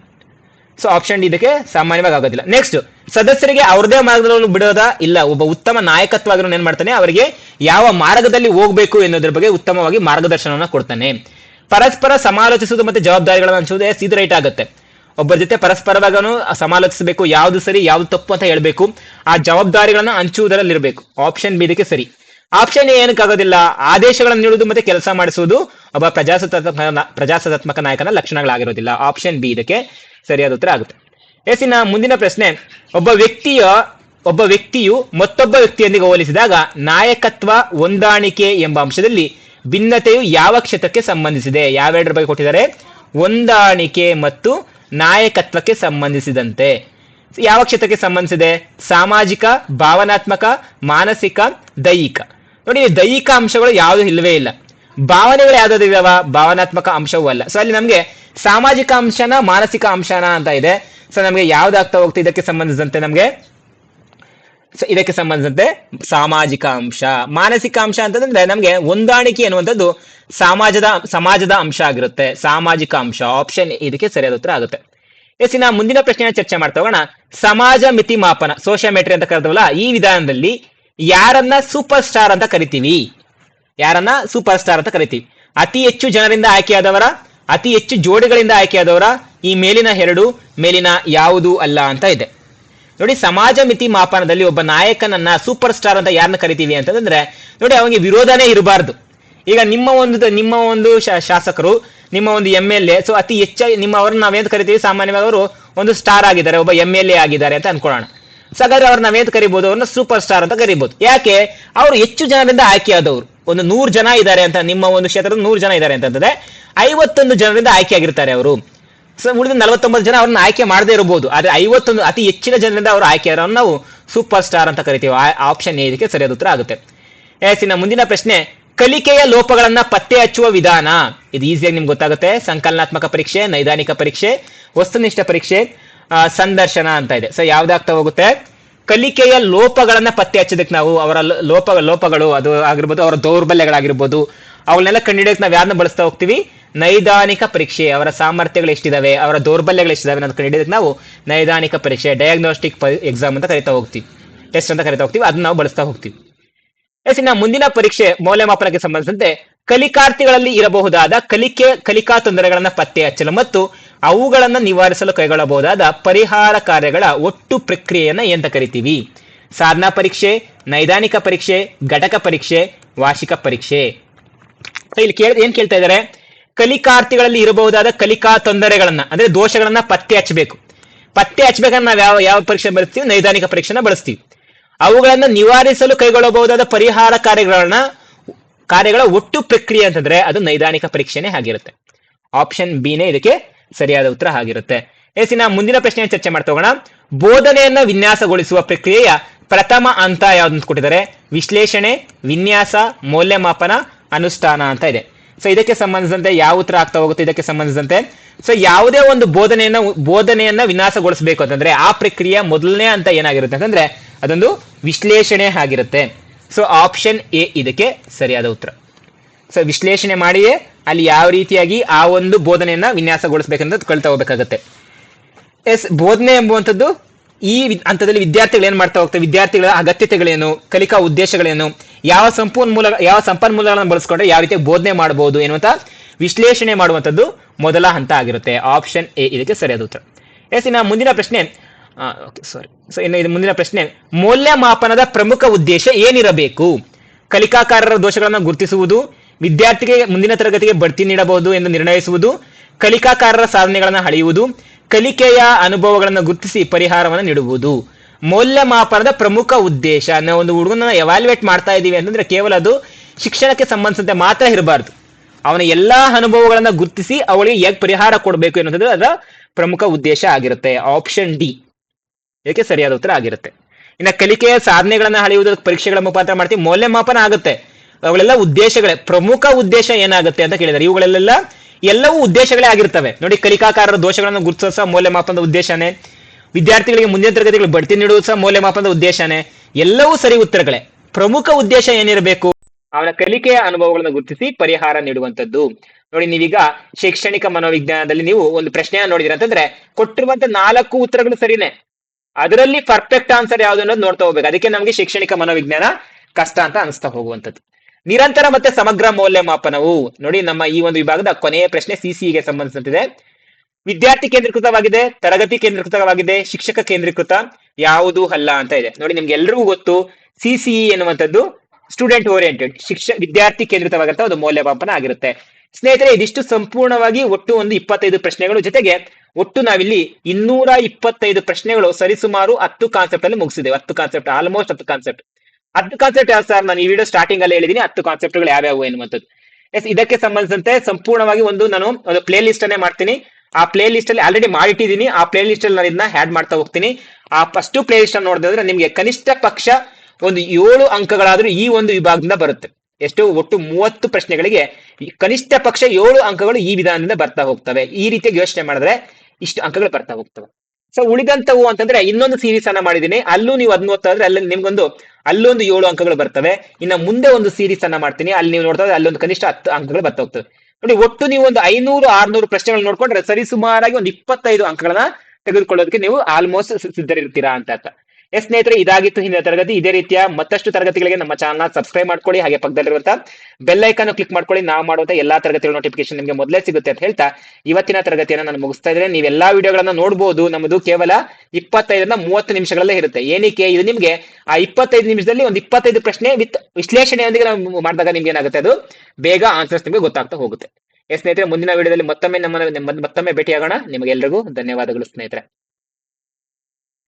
ಸೊ ಆಪ್ಷನ್ ಡಿ ಇದಕ್ಕೆ ಸಾಮಾನ್ಯವಾಗಿ ಆಗೋದಿಲ್ಲ. ನೆಕ್ಸ್ಟ್ ಸದಸ್ಯರಿಗೆ ಅವರದೇ ಮಾರ್ಗದಲ್ಲಿ ಬಿಡೋದ? ಇಲ್ಲ. ಒಬ್ಬ ಉತ್ತಮ ನಾಯಕತ್ವ ಏನ್ ಮಾಡ್ತಾನೆ? ಅವರಿಗೆ ಯಾವ ಮಾರ್ಗದಲ್ಲಿ ಹೋಗ್ಬೇಕು ಎನ್ನುವುದ್ರ ಬಗ್ಗೆ ಉತ್ತಮವಾಗಿ ಮಾರ್ಗದರ್ಶನವನ್ನು ಕೊಡ್ತಾನೆ. ಪರಸ್ಪರ ಸಮಾಲೋಚಿಸುವುದು ಮತ್ತೆ ಜವಾಬ್ದಾರಿಗಳನ್ನು ಹಂಚುವುದು ಎಸ್ ರೈಟ್ ಆಗುತ್ತೆ. ಒಬ್ಬರ ಜೊತೆ ಪರಸ್ಪರವಾಗನು ಸಮಾಲೋಚಿಸಬೇಕು ಯಾವ್ದು ಸರಿ, ಯಾವ್ದು ತಪ್ಪು ಅಂತ ಹೇಳ್ಬೇಕು. ಆ ಜವಾಬ್ದಾರಿಗಳನ್ನ ಹಂಚುವುದರಲ್ಲಿ ಇರಬೇಕು ಆಪ್ಷನ್ ಬಿ ಇದಕ್ಕೆ ಸರಿ. ಆಪ್ಷನ್ ಏನಕ್ಕಾಗೋದಿಲ್ಲ? ಆದೇಶಗಳನ್ನು ನೀಡುವುದು ಮತ್ತೆ ಕೆಲಸ ಮಾಡಿಸುವುದು ಒಬ್ಬ ಪ್ರಜಾಸತ್ತಾತ್ಮಕ ಪ್ರಜಾಸತ್ತಾತ್ಮಕ ನಾಯಕನ ಲಕ್ಷಣಗಳಾಗಿರೋದಿಲ್ಲ. ಆಪ್ಷನ್ ಬಿ ಇದಕ್ಕೆ ಸರಿಯಾದ ಉತ್ತರ ಆಗುತ್ತೆ. ಎಸ್ ಮುಂದಿನ ಪ್ರಶ್ನೆ. ಒಬ್ಬ ವ್ಯಕ್ತಿಯ, ಒಬ್ಬ ವ್ಯಕ್ತಿಯು ಮತ್ತೊಬ್ಬ ವ್ಯಕ್ತಿಯೊಂದಿಗೆ ಹೋಲಿಸಿದಾಗ ನಾಯಕತ್ವ ಹೊಂದಾಣಿಕೆ ಎಂಬ ಅಂಶದಲ್ಲಿ ಭಿನ್ನತೆಯು ಯಾವ ಕ್ಷೇತ್ರಕ್ಕೆ ಸಂಬಂಧಿಸಿದೆ? ಯಾವೆರಡರ ಬಗ್ಗೆ ಕೊಟ್ಟಿದ್ದಾರೆ? ಹೊಂದಾಣಿಕೆ ಮತ್ತು ನಾಯಕತ್ವಕ್ಕೆ ಸಂಬಂಧಿಸಿದಂತೆ. ಯಾವ ಕ್ಷೇತ್ರಕ್ಕೆ ಸಂಬಂಧಿಸಿದೆ? ಸಾಮಾಜಿಕ, ಭಾವನಾತ್ಮಕ, ಮಾನಸಿಕ, ದೈಹಿಕ. ನೋಡಿ ದೈಹಿಕ ಅಂಶಗಳು ಯಾವುದು ಇಲ್ಲವೇ ಇಲ್ಲ. ಭಾವನೆಗಳು ಯಾವ್ದಾದ್ರು ಇದಾವ? ಭಾವನಾತ್ಮಕ ಅಂಶವೂ ಅಲ್ಲ. ಸೊ ಅಲ್ಲಿ ನಮಗೆ ಸಾಮಾಜಿಕ ಅಂಶನ, ಮಾನಸಿಕ ಅಂಶನ ಅಂತ ಇದೆ. ಸೊ ನಮಗೆ ಯಾವ್ದಾಗ್ತಾ ಇದಕ್ಕೆ ಸಂಬಂಧಿಸಿದಂತೆ ನಮಗೆ ಇದಕ್ಕೆ ಸಂಬಂಧಿಸಿದಂತೆ ಸಾಮಾಜಿಕ ಅಂಶ. ಮಾನಸಿಕ ಅಂಶ ಅಂತಂದ್ರೆ ನಮಗೆ ಹೊಂದಾಣಿಕೆ ಅನ್ನುವಂಥದ್ದು ಸಮಾಜದ ಸಮಾಜದ ಅಂಶ ಆಗಿರುತ್ತೆ. ಸಾಮಾಜಿಕ ಅಂಶ ಆಪ್ಷನ್ ಇದಕ್ಕೆ ಸರಿಯಾದ ಉತ್ತರ ಆಗುತ್ತೆ. ಎಸ್, ಇನ್ನ ಮುಂದಿನ ಪ್ರಶ್ನೆಯ ಚರ್ಚೆ ಮಾಡ್ತಾ ಹೋಗೋಣ ಸಮಾಜ ಮಿತಿ ಮಾಪನ ಸೋಶಿಯೋಮೆಟ್ರಿ ಅಂತ ಕರೆದವಲ್ಲ, ಈ ವಿಧಾನದಲ್ಲಿ ಯಾರನ್ನ ಸೂಪರ್ ಸ್ಟಾರ್ ಅಂತ ಕರಿತೀವಿ? ಯಾರನ್ನ ಸೂಪರ್ ಸ್ಟಾರ್ ಅಂತ ಕರಿತೀವಿ? ಅತಿ ಹೆಚ್ಚು ಜನರಿಂದ ಆಯ್ಕೆಯಾದವರ, ಅತಿ ಹೆಚ್ಚು ಜೋಡಿಗಳಿಂದ ಆಯ್ಕೆಯಾದವರ, ಈ ಮೇಲಿನ ಎರಡು, ಮೇಲಿನ ಯಾವುದು ಅಲ್ಲ ಅಂತ ಇದೆ. ನೋಡಿ, ಸಮಾಜ ಮಿತಿ ಮಾಪನದಲ್ಲಿ ಒಬ್ಬ ನಾಯಕನನ್ನ ಸೂಪರ್ ಸ್ಟಾರ್ ಅಂತ ಯಾರನ್ನ ಕರಿತೀವಿ ಅಂತಂದ್ರೆ, ನೋಡಿ, ಅವನಿಗೆ ವಿರೋಧನೇ ಇರಬಾರ್ದು. ಈಗ ನಿಮ್ಮ ಒಂದು ನಿಮ್ಮ ಒಂದು ಶಾಸಕರು, ನಿಮ್ಮ ಒಂದು ಎಂ ಎಲ್ ಎ ಸೊ ಅತಿ ಹೆಚ್ಚಾಗಿ ನಿಮ್ಮ ಅವ್ರನ್ನ ನಾವೇಂತ ಕರಿತೀವಿ? ಸಾಮಾನ್ಯವಾಗಿ ಅವರು ಒಂದು ಸ್ಟಾರ್ ಆಗಿದ್ದಾರೆ, ಒಬ್ಬ ಎಂ ಎಲ್ ಎ ಆಗಿದ್ದಾರೆ ಅಂತ ಅನ್ಕೊಳ್ಳೋಣ. ಸೊ ಹಾಗಾದ್ರೆ ಅವ್ರನ್ನ ನಾವೇಂತ ಕರಿಬಹುದು ಅವ್ರನ್ನ ಸೂಪರ್ ಸ್ಟಾರ್ ಅಂತ ಕರಿಬಹುದು ಯಾಕೆ? ಅವರು ಹೆಚ್ಚು ಜನರಿಂದ ಆಯ್ಕೆಯಾದವರು ಒಂದು ನೂರು ಜನ ಇದ್ದಾರೆ ಅಂತ, ನಿಮ್ಮ ಒಂದು ಕ್ಷೇತ್ರದ ನೂರು ಜನ ಇದ್ದಾರೆ ಅಂತಂದ್ರೆ ಐವತ್ತೊಂದು ಜನರಿಂದ ಆಯ್ಕೆ ಆಗಿರ್ತಾರೆ ಅವರು. ಉಳಿದ ನಲವತ್ತೊಂಬತ್ತು ಜನ ಅವ್ರನ್ನ ಆಯ್ಕೆ ಮಾಡದೇ ಇರಬಹುದು. ಆದ್ರೆ ಐವತ್ತೊಂದು, ಅತಿ ಹೆಚ್ಚಿನ ಜನರಿಂದ ಅವರು ಆಯ್ಕೆ ಆದ್ರೆ ನಾವು ಸೂಪರ್ ಸ್ಟಾರ್ ಅಂತ ಕರಿತೀವಿ. ಆಪ್ಷನ್ ಇದಕ್ಕೆ ಸರಿಯಾದ ಉತ್ತರ ಆಗುತ್ತೆ. ಎಸ್ ಮುಂದಿನ ಪ್ರಶ್ನೆ, ಕಲಿಕೆಯ ಲೋಪಗಳನ್ನ ಪತ್ತೆ ಹಚ್ಚುವ ವಿಧಾನ. ಇದು ಈಸಿಯಾಗಿ ನಿಮ್ಗೆ ಗೊತ್ತಾಗುತ್ತೆ. ಸಂಕಲನಾತ್ಮಕ ಪರೀಕ್ಷೆ, ನೈದಾನಿಕ ಪರೀಕ್ಷೆ, ವಸ್ತುನಿಷ್ಠ ಪರೀಕ್ಷೆ ಸಂದರ್ಶನ ಅಂತ ಇದೆ. ಸೊ ಯಾವ್ದಾಗ್ತಾ ಹೋಗುತ್ತೆ? ಕಲಿಕೆಯ ಲೋಪಗಳನ್ನ ಪತ್ತೆ ಹಚ್ಚೋದಕ್ಕೆ ನಾವು ಅವರ ಲೋಪ, ಲೋಪಗಳು, ಅದು ಆಗಿರ್ಬೋದು, ಅವರ ದೌರ್ಬಲ್ಯಗಳಾಗಿರ್ಬೋದು, ಅವನ್ನೆಲ್ಲ ಕಂಡುಹಿಡಿಯೋಕೆ ನಾವು ಯಾರನ್ನ ಬಳಸ್ತಾ ಹೋಗ್ತೀವಿ? ನೈದಾನಿಕ ಪರೀಕ್ಷೆ, ಅವರ ಸಾಮರ್ಥ್ಯಗಳು ಎಷ್ಟಿದಾವೆ, ಅವರ ದೌರ್ಬಲ್ಯಗಳು ಎಷ್ಟಿದಾವೆ ಅಂತ ಕಂಡುಹಿಡಿಯೋದಕ್ಕೆ ನಾವು ನೈದಾನಿಕ ಪರೀಕ್ಷೆ ಡಯಾಗ್ನೋಸ್ಟಿಕ್ ಎಕ್ಸಾಮ್ ಅಂತ ಕರಿತಾ ಹೋಗ್ತೀವಿ. ಟೆಸ್ಟ್ ಅಂತ ಕರಿತಾ ಹೋಗ್ತೀವಿ, ಅದನ್ನ ನಾವು ಬಳಸ್ತಾ ಹೋಗ್ತೀವಿ. ಎಸ್ ಇನ್ನ ಮುಂದಿನ ಪರೀಕ್ಷೆ ಮೌಲ್ಯಮಾಪನಕ್ಕೆ ಸಂಬಂಧಿಸಿದಂತೆ ಕಲಿಕಾರ್ಥಿಗಳಲ್ಲಿ ಇರಬಹುದಾದ ಕಲಿಕೆ, ಕಲಿಕಾ ತೊಂದರೆಗಳನ್ನ ಪತ್ತೆ ಹಚ್ಚಲು ಮತ್ತು ಅವುಗಳನ್ನ ನಿವಾರಿಸಲು ಕೈಗೊಳ್ಳಬಹುದಾದ ಪರಿಹಾರ ಕಾರ್ಯಗಳ ಒಟ್ಟು ಪ್ರಕ್ರಿಯೆಯನ್ನ ಎಂತ ಕರಿತೀವಿ? ಸಾಧನಾ ಪರೀಕ್ಷೆ, ನೈದಾನಿಕ ಪರೀಕ್ಷೆ, ಘಟಕ ಪರೀಕ್ಷೆ, ವಾರ್ಷಿಕ ಪರೀಕ್ಷೆ. ಇಲ್ಲಿ ಕೇಳ ಏನ್ ಕೇಳ್ತಾ ಇದ್ದಾರೆ ಕಲಿಕಾರ್ಥಿಗಳಲ್ಲಿ ಇರಬಹುದಾದ ಕಲಿಕಾ ತೊಂದರೆಗಳನ್ನ, ಅಂದ್ರೆ ದೋಷಗಳನ್ನ ಪತ್ತೆ ಹಚ್ಚಬೇಕು. ಪತ್ತೆ ಹಚ್ಚಬೇಕಂದ್ರೆ ನಾವು ಯಾವ ಯಾವ ಪರೀಕ್ಷೆ ಬಳಸ್ತೀವಿ ನೈದಾನಿಕ ಪರೀಕ್ಷೆನ ಬಳಸ್ತೀವಿ ಅವುಗಳನ್ನ ನಿವಾರಿಸಲು ಕೈಗೊಳ್ಳಬಹುದಾದ ಪರಿಹಾರ ಕಾರ್ಯಗಳನ್ನ, ಕಾರ್ಯಗಳ ಒಟ್ಟು ಪ್ರಕ್ರಿಯೆ ಅಂತಂದ್ರೆ ಅದು ನೈದಾನಿಕ ಪರೀಕ್ಷೆನೇ ಆಗಿರುತ್ತೆ. ಆಪ್ಷನ್ ಬಿನೇ ಇದಕ್ಕೆ ಸರಿಯಾದ ಉತ್ತರ ಆಗಿರುತ್ತೆ. ಎಸ್ ನಾವು ಮುಂದಿನ ಪ್ರಶ್ನೆ ಚರ್ಚೆ ಮಾಡ್ತೋಗೋಣ ಬೋಧನೆಯನ್ನ ವಿನ್ಯಾಸಗೊಳಿಸುವ ಪ್ರಕ್ರಿಯೆಯ ಪ್ರಥಮ ಹಂತ ಯಾವ್ದು ಕೊಟ್ಟಿದ್ದಾರೆ. ವಿಶ್ಲೇಷಣೆ, ವಿನ್ಯಾಸ, ಮೌಲ್ಯಮಾಪನ, ಅನುಷ್ಠಾನ ಅಂತ ಇದೆ. ಸೊ ಇದಕ್ಕೆ ಸಂಬಂಧಿಸಿದಂತೆ ಯಾವ ಉತ್ತರ ಆಗ್ತಾ ಹೋಗುತ್ತೆ? ಇದಕ್ಕೆ ಸಂಬಂಧಿಸಿದಂತೆ ಸೊ ಯಾವುದೇ ಒಂದು ಬೋಧನೆಯನ್ನ ಬೋಧನೆಯನ್ನ ವಿನಾಶಗೊಳಿಸಬೇಕು ಅಂತಂದ್ರೆ ಆ ಪ್ರಕ್ರಿಯೆ ಮೊದಲನೇ ಅಂತ ಏನಾಗಿರುತ್ತೆ ಅಂತಂದ್ರೆ ಅದೊಂದು ವಿಶ್ಲೇಷಣೆ ಆಗಿರುತ್ತೆ. ಸೊ ಆಪ್ಷನ್ ಎ ಇದಕ್ಕೆ ಸರಿಯಾದ ಉತ್ತರ. ಸೊ ವಿಶ್ಲೇಷಣೆ ಮಾಡಿಯೇ ಅಲ್ಲಿ ಯಾವ ರೀತಿಯಾಗಿ ಆ ಒಂದು ಬೋಧನೆಯನ್ನ ವಿನ್ಯಾಸಗೊಳಿಸಬೇಕಂತ ಕಳ್ತಾ ಹೋಗ್ಬೇಕಾಗತ್ತೆ. ಎಸ್ ಬೋಧನೆ ಎಂಬುವಂಥದ್ದು ಈ ಹಂತದಲ್ಲಿ ವಿದ್ಯಾರ್ಥಿಗಳು ಏನ್ ಮಾಡ್ತಾ ಹೋಗ್ತಾರೆ? ವಿದ್ಯಾರ್ಥಿಗಳ ಅಗತ್ಯತೆಗಳೇನು? ಕಲಿಕಾ ಉದ್ದೇಶಗಳೇನು? ಯಾವ ಸಂಪನ್ಮೂಲ ಯಾವ ಸಂಪನ್ಮೂಲಗಳನ್ನು ಬಳಸ್ಕೊಂಡ್ರೆ ಯಾವ ರೀತಿ ಬೋಧನೆ ಮಾಡಬಹುದು ಎನ್ನುವಂತ ವಿಶ್ಲೇಷಣೆ ಮಾಡುವಂಥದ್ದು ಮೊದಲ ಹಂತ ಆಗಿರುತ್ತೆ. ಆಪ್ಷನ್ ಎ ಇದಕ್ಕೆ ಸರಿಯಾದ ಉತ್ತರ. ಎಸ್, ಇನ್ನ ಮುಂದಿನ ಪ್ರಶ್ನೆ ಸಾರಿ ಸೊ ಇನ್ನು ಇದು ಮುಂದಿನ ಪ್ರಶ್ನೆ, ಮೌಲ್ಯಮಾಪನದ ಪ್ರಮುಖ ಉದ್ದೇಶ ಏನಿರಬೇಕು? ಕಲಿಕಾಕಾರರ ದೋಷಗಳನ್ನು ಗುರುತಿಸುವುದು, ವಿದ್ಯಾರ್ಥಿಗೆ ಮುಂದಿನ ತರಗತಿಗೆ ಬಡ್ತಿ ನೀಡಬಹುದು ಎಂದು ನಿರ್ಣಯಿಸುವುದು, ಕಲಿಕಾಕಾರರ ಸಾಧನೆಗಳನ್ನು ಅಳೆಯುವುದು ಕಲಿಕೆಯ ಅನುಭವಗಳನ್ನು ಗುರುತಿಸಿ ಪರಿಹಾರವನ್ನು ನೀಡುವುದು. ಮೌಲ್ಯಮಾಪನದ ಪ್ರಮುಖ ಉದ್ದೇಶ. ನಾವು ಒಂದು ಹುಡುಗನ ಎವಾಲ್ಯುವೇಟ್ ಮಾಡ್ತಾ ಇದ್ದೀವಿ ಅಂತಂದ್ರೆ ಕೇವಲ ಅದು ಶಿಕ್ಷಣಕ್ಕೆ ಸಂಬಂಧಿಸಿದಂತೆ ಮಾತ್ರ ಇರಬಾರ್ದು. ಅವನ ಎಲ್ಲಾ ಅನುಭವಗಳನ್ನ ಗುರುತಿಸಿ ಅವಳಿಗೆ ಹೇಗೆ ಪರಿಹಾರ ಕೊಡಬೇಕು ಎನ್ನುವುದು ಅದರ ಪ್ರಮುಖ ಉದ್ದೇಶ ಆಗಿರುತ್ತೆ. ಆಪ್ಷನ್ ಡಿ ಏಕೆ ಸರಿಯಾದ ಉತ್ತರ ಆಗಿರುತ್ತೆ. ಇನ್ನ ಕಲಿಕೆಯ ಸಾಧನೆಗಳನ್ನು ಅಳೆಯುವುದು, ಪರೀಕ್ಷೆಗಳ ಮುಖಾಂತರ ಮಾಡ್ತೀವಿ, ಮೌಲ್ಯಮಾಪನ ಆಗುತ್ತೆ. ಅವುಗಳೆಲ್ಲ ಉದ್ದೇಶಗಳೇ. ಪ್ರಮುಖ ಉದ್ದೇಶ ಏನಾಗುತ್ತೆ ಅಂತ ಕೇಳಿದ್ದಾರೆ ಇವುಗಳೆಲ್ಲ ಎಲ್ಲವೂ ಉದ್ದೇಶಗಳೇ ಆಗಿರ್ತವೆ. ನೋಡಿ, ಕಲಿಕಾಕಾರರ ದೋಷಗಳನ್ನು ಗುರುತಿಸೋ ಸಹ ಮೌಲ್ಯಮಾಪನದ ಉದ್ದೇಶನೇ. ವಿದ್ಯಾರ್ಥಿಗಳಿಗೆ ಮುಂದಿನ ತರಗತಿಗಳು ಬಡ್ತಿ ನೀಡುವುದು ಮೌಲ್ಯಮಾಪನದ ಉದ್ದೇಶನೇ. ಎಲ್ಲವೂ ಸರಿ ಉತ್ತರಗಳೇ. ಪ್ರಮುಖ ಉದ್ದೇಶ ಏನಿರಬೇಕು? ಅವನ ಕಲಿಕೆಯ ಅನುಭವಗಳನ್ನು ಗುರುತಿಸಿ ಪರಿಹಾರ ನೀಡುವಂತದ್ದು ನೋಡಿ, ನೀವೀಗ ಶೈಕ್ಷಣಿಕ ಮನೋವಿಜ್ಞಾನದಲ್ಲಿ ನೀವು ಒಂದು ಪ್ರಶ್ನೆಯನ್ನ ನೋಡಿದಿರ ಅಂತಂದ್ರೆ ಕೊಟ್ಟಿರುವಂತ ನಾಲ್ಕು ಉತ್ತರಗಳು ಸರಿನೇ. ಅದರಲ್ಲಿ ಪರ್ಫೆಕ್ಟ್ ಆನ್ಸರ್ ಯಾವುದು ಅನ್ನೋದು ನೋಡ್ತಾ ಹೋಗ್ಬೇಕು. ಅದಕ್ಕೆ ನಮಗೆ ಶೈಕ್ಷಣಿಕ ಮನೋವಿಜ್ಞಾನ ಕಷ್ಟ ಅಂತ ಅನಿಸ್ತಾ ಹೋಗುವಂತದ್ದು ನಿರಂತರ ಮತ್ತೆ ಸಮಗ್ರ ಮೌಲ್ಯಮಾಪನವು. ನೋಡಿ, ನಮ್ಮ ಈ ಒಂದು ವಿಭಾಗದ ಕೊನೆಯ ಪ್ರಶ್ನೆ ಸಿಸಿಗೆ ಸಂಬಂಧಿಸಿದೆ ವಿದ್ಯಾರ್ಥಿ ಕೇಂದ್ರೀಕೃತವಾಗಿದೆ, ತರಗತಿ ಕೇಂದ್ರೀಕೃತವಾಗಿದೆ, ಶಿಕ್ಷಕ ಕೇಂದ್ರೀಕೃತ, ಯಾವುದು ಅಲ್ಲ ಅಂತ ಇದೆ. ನೋಡಿ, ನಿಮ್ಗೆ ಎಲ್ರಿಗೂ ಗೊತ್ತು ಸಿಸಿಇ ಎನ್ನುವಂಥದ್ದು ಸ್ಟೂಡೆಂಟ್ ಓರಿಯೆಂಟೆಡ್ ಶಿಕ್ಷ, ವಿದ್ಯಾರ್ಥಿ ಕೇಂದ್ರಿತವಾಗಿರುವಂತಹ ಒಂದು ಮೌಲ್ಯಮಾಪನ ಆಗಿರುತ್ತೆ. ಸ್ನೇಹಿತರೆ, ಇದಿಷ್ಟು ಸಂಪೂರ್ಣವಾಗಿ ಒಟ್ಟು ಒಂದು ಇಪ್ಪತ್ತೈದು ಪ್ರಶ್ನೆಗಳು. ಜೊತೆಗೆ, ಒಟ್ಟು ನಾವಿಲ್ಲಿ ಇನ್ನೂರ ಇಪ್ಪತ್ತೈದು ಪ್ರಶ್ನೆಗಳು ಸರಿಸುಮಾರು ಹತ್ತು ಕಾನ್ಸೆಪ್ಟ್ ಅಲ್ಲಿ ಮುಗಿಸಿದೆ ಹತ್ತು ಕಾನ್ಸೆಪ್ಟ್ ಆಲ್ಮೋಸ್ಟ್ ಹತ್ತು ಕಾನ್ಸೆಪ್ಟ್ ಹತ್ತು ಕಾನ್ಸೆಪ್ಟ್ ಯಾವ ಸರ್ ನಾನು ಈ ವಿಡಿಯೋ ಸ್ಟಾರ್ಟಿಂಗ್ ಅಲ್ಲಿ ಹೇಳಿದೀನಿ, ಹತ್ತು ಕಾನ್ಸೆಪ್ಟ್ಗಳು ಯಾವ್ಯಾವು ಎನ್ನುವಂಥದ್ದು ಎಸ್ ಇದಕ್ಕೆ ಸಂಬಂಧಿಸಿದಂತೆ ಸಂಪೂರ್ಣವಾಗಿ ಒಂದು ನಾನು ಒಂದು ಪ್ಲೇ ಲಿಸ್ಟ್ ಅನ್ನೇ ಮಾಡ್ತೀನಿ. ಆ ಪ್ಲೇ ಲಿಸ್ಟ್ ಅಲ್ಲಿ ಆಲ್ರೆಡಿ ಮಾಡಿಟ್ಟಿದ್ದೀನಿ. ಆ ಪ್ಲೇ ಲಿಸ್ಟ್ ಅಲ್ಲಿ ನಾನು ಇದನ್ನ ಆಡ್ ಮಾಡ್ತಾ ಹೋಗ್ತೀನಿ. ಆ ಫಸ್ಟ್ ಪ್ಲೇ ಲಿಸ್ಟ್ ಅನ್ನು ನೋಡಿದ್ರೆ ನಿಮಗೆ ಕನಿಷ್ಠ ಪಕ್ಷ ಒಂದು ಏಳು ಅಂಕಗಳಾದ್ರೂ ಈ ಒಂದು ವಿಭಾಗದಿಂದ ಬರುತ್ತೆ. ಎಷ್ಟು? ಒಟ್ಟು ಮೂವತ್ತು ಪ್ರಶ್ನೆಗಳಿಗೆ ಕನಿಷ್ಠ ಪಕ್ಷ ಏಳು ಅಂಕಗಳು ಈ ವಿಧಾನದಿಂದ ಬರ್ತಾ ಹೋಗ್ತವೆ. ಈ ರೀತಿಯಾಗಿ ಯೋಚನೆ ಮಾಡಿದ್ರೆ ಇಷ್ಟು ಅಂಕಗಳು ಬರ್ತಾ ಹೋಗ್ತವೆ. ಸೊ ಉಳಿದಂತವು ಅಂತಂದ್ರೆ ಇನ್ನೊಂದು ಸೀರೀಸ್ ಅನ್ನ ಮಾಡಿದೀನಿ. ಅಲ್ಲೂ ನೀವು ಅದ್ ನೋಡ್ತಾ ಅಲ್ಲಿ ನಿಮ್ಗೊಂದು, ಅಲ್ಲೊಂದು ಏಳು ಅಂಕಗಳು ಬರ್ತವೆ. ಇನ್ನ ಮುಂದೆ ಒಂದು ಸೀರೀಸ್ ಅನ್ನ ಮಾಡ್ತೀನಿ. ಅಲ್ಲಿ ನೀವು ನೋಡ್ತಾ ಅಲ್ಲೊಂದು ಕನಿಷ್ಠ ಹತ್ತು ಅಂಕಗಳು ಬರ್ತಾ ಹೋಗ್ತವೆ ನೋಡಿ, ಒಟ್ಟು ನೀವು ಒಂದು ಐನೂರು, ಆರ್ನೂರು ಪ್ರಶ್ನೆಗಳು ನೋಡ್ಕೊಂಡ್ರೆ ಸರಿ ಸುಮಾರಾಗಿ ಒಂದು ಇಪ್ಪತ್ತೈದು ಅಂಕಗಳನ್ನ ತೆಗೆದುಕೊಳ್ಳೋದಕ್ಕೆ ನೀವು ಆಲ್ಮೋಸ್ಟ್ ಸಿದ್ಧರಿರ್ತೀರಾ ಅಂತ ಅರ್ಥ. ಎಸ್ ಸ್ನೇಹಿತರೆ, ಇದಾಗಿತ್ತು ಹಿಂದಿನ ತರಗತಿ. ಇದೇ ರೀತಿಯ ಮತ್ತಷ್ಟು ತರಗತಿಗಳಿಗೆ ನಮ್ಮ ಚಾನಲ್ ಸಬ್ಸ್ಕ್ರೈಬ್ ಮಾಡ್ಕೊಳ್ಳಿ, ಹಾಗೆ ಪಕ್ಕದಲ್ಲಿರುವಂತಹ ಬೆಲ್ ಐಕಾನ್ ಕ್ಲಿಕ್ ಮಾಡ್ಕೊಳ್ಳಿ. ನಾವು ಮಾಡುವಂತ ಎಲ್ಲಾ ತರಗತಿಗಳ ನೋಟಿಫಿಕೇಶನ್ ನಿಮಗೆ ಮೊದಲೇ ಸಿಗುತ್ತೆ ಅಂತ ಹೇಳ್ತಾ ಇವತ್ತಿನ ತರಗತಿಯನ್ನು ನಾನು ಮುಗಿಸ್ತಾ ಇದ್ರೆ ನೀವು ಎಲ್ಲಾ ವಿಡಿಯೋಗಳನ್ನ ನೋಡಬಹುದು ನಮ್ಮದು ಕೇವಲ ಇಪ್ಪತ್ತೈದರಿಂದ ಮೂವತ್ತು ನಿಮಿಷಗಳಲ್ಲೇ ಇರುತ್ತೆ. ಏನಕ್ಕೆ? ಇದು ನಿಮಗೆ ಆ ಇಪ್ಪತ್ತೈದು ನಿಮಿಷದಲ್ಲಿ ಒಂದು ಇಪ್ಪತ್ತೈದು ಪ್ರಶ್ನೆ ವಿತ್ ವಿಶ್ಲೇಷಣೆಯೊಂದಿಗೆ ನಾವು ಮಾಡಿದಾಗ ನಿಮ್ಗೆ ಏನಾಗುತ್ತೆ ಅದು? ಬೇಗ ಆನ್ಸರ್ಸ್ ನಿಮಗೆ ಗೊತ್ತಾಗ್ತಾ ಹೋಗುತ್ತೆ. ಎಸ್ ಸ್ನೇಹಿತರೆ, ಮುಂದಿನ ವಿಡಿಯೋದಲ್ಲಿ ಮತ್ತೊಮ್ಮೆ ನಮ್ಮ ಮತ್ತೊಮ್ಮೆ ಭೇಟಿಯಾಗೋಣ. ನಿಮಗೆಲ್ಲರಿಗೂ ಧನ್ಯವಾದಗಳು ಸ್ನೇಹಿತರೆ.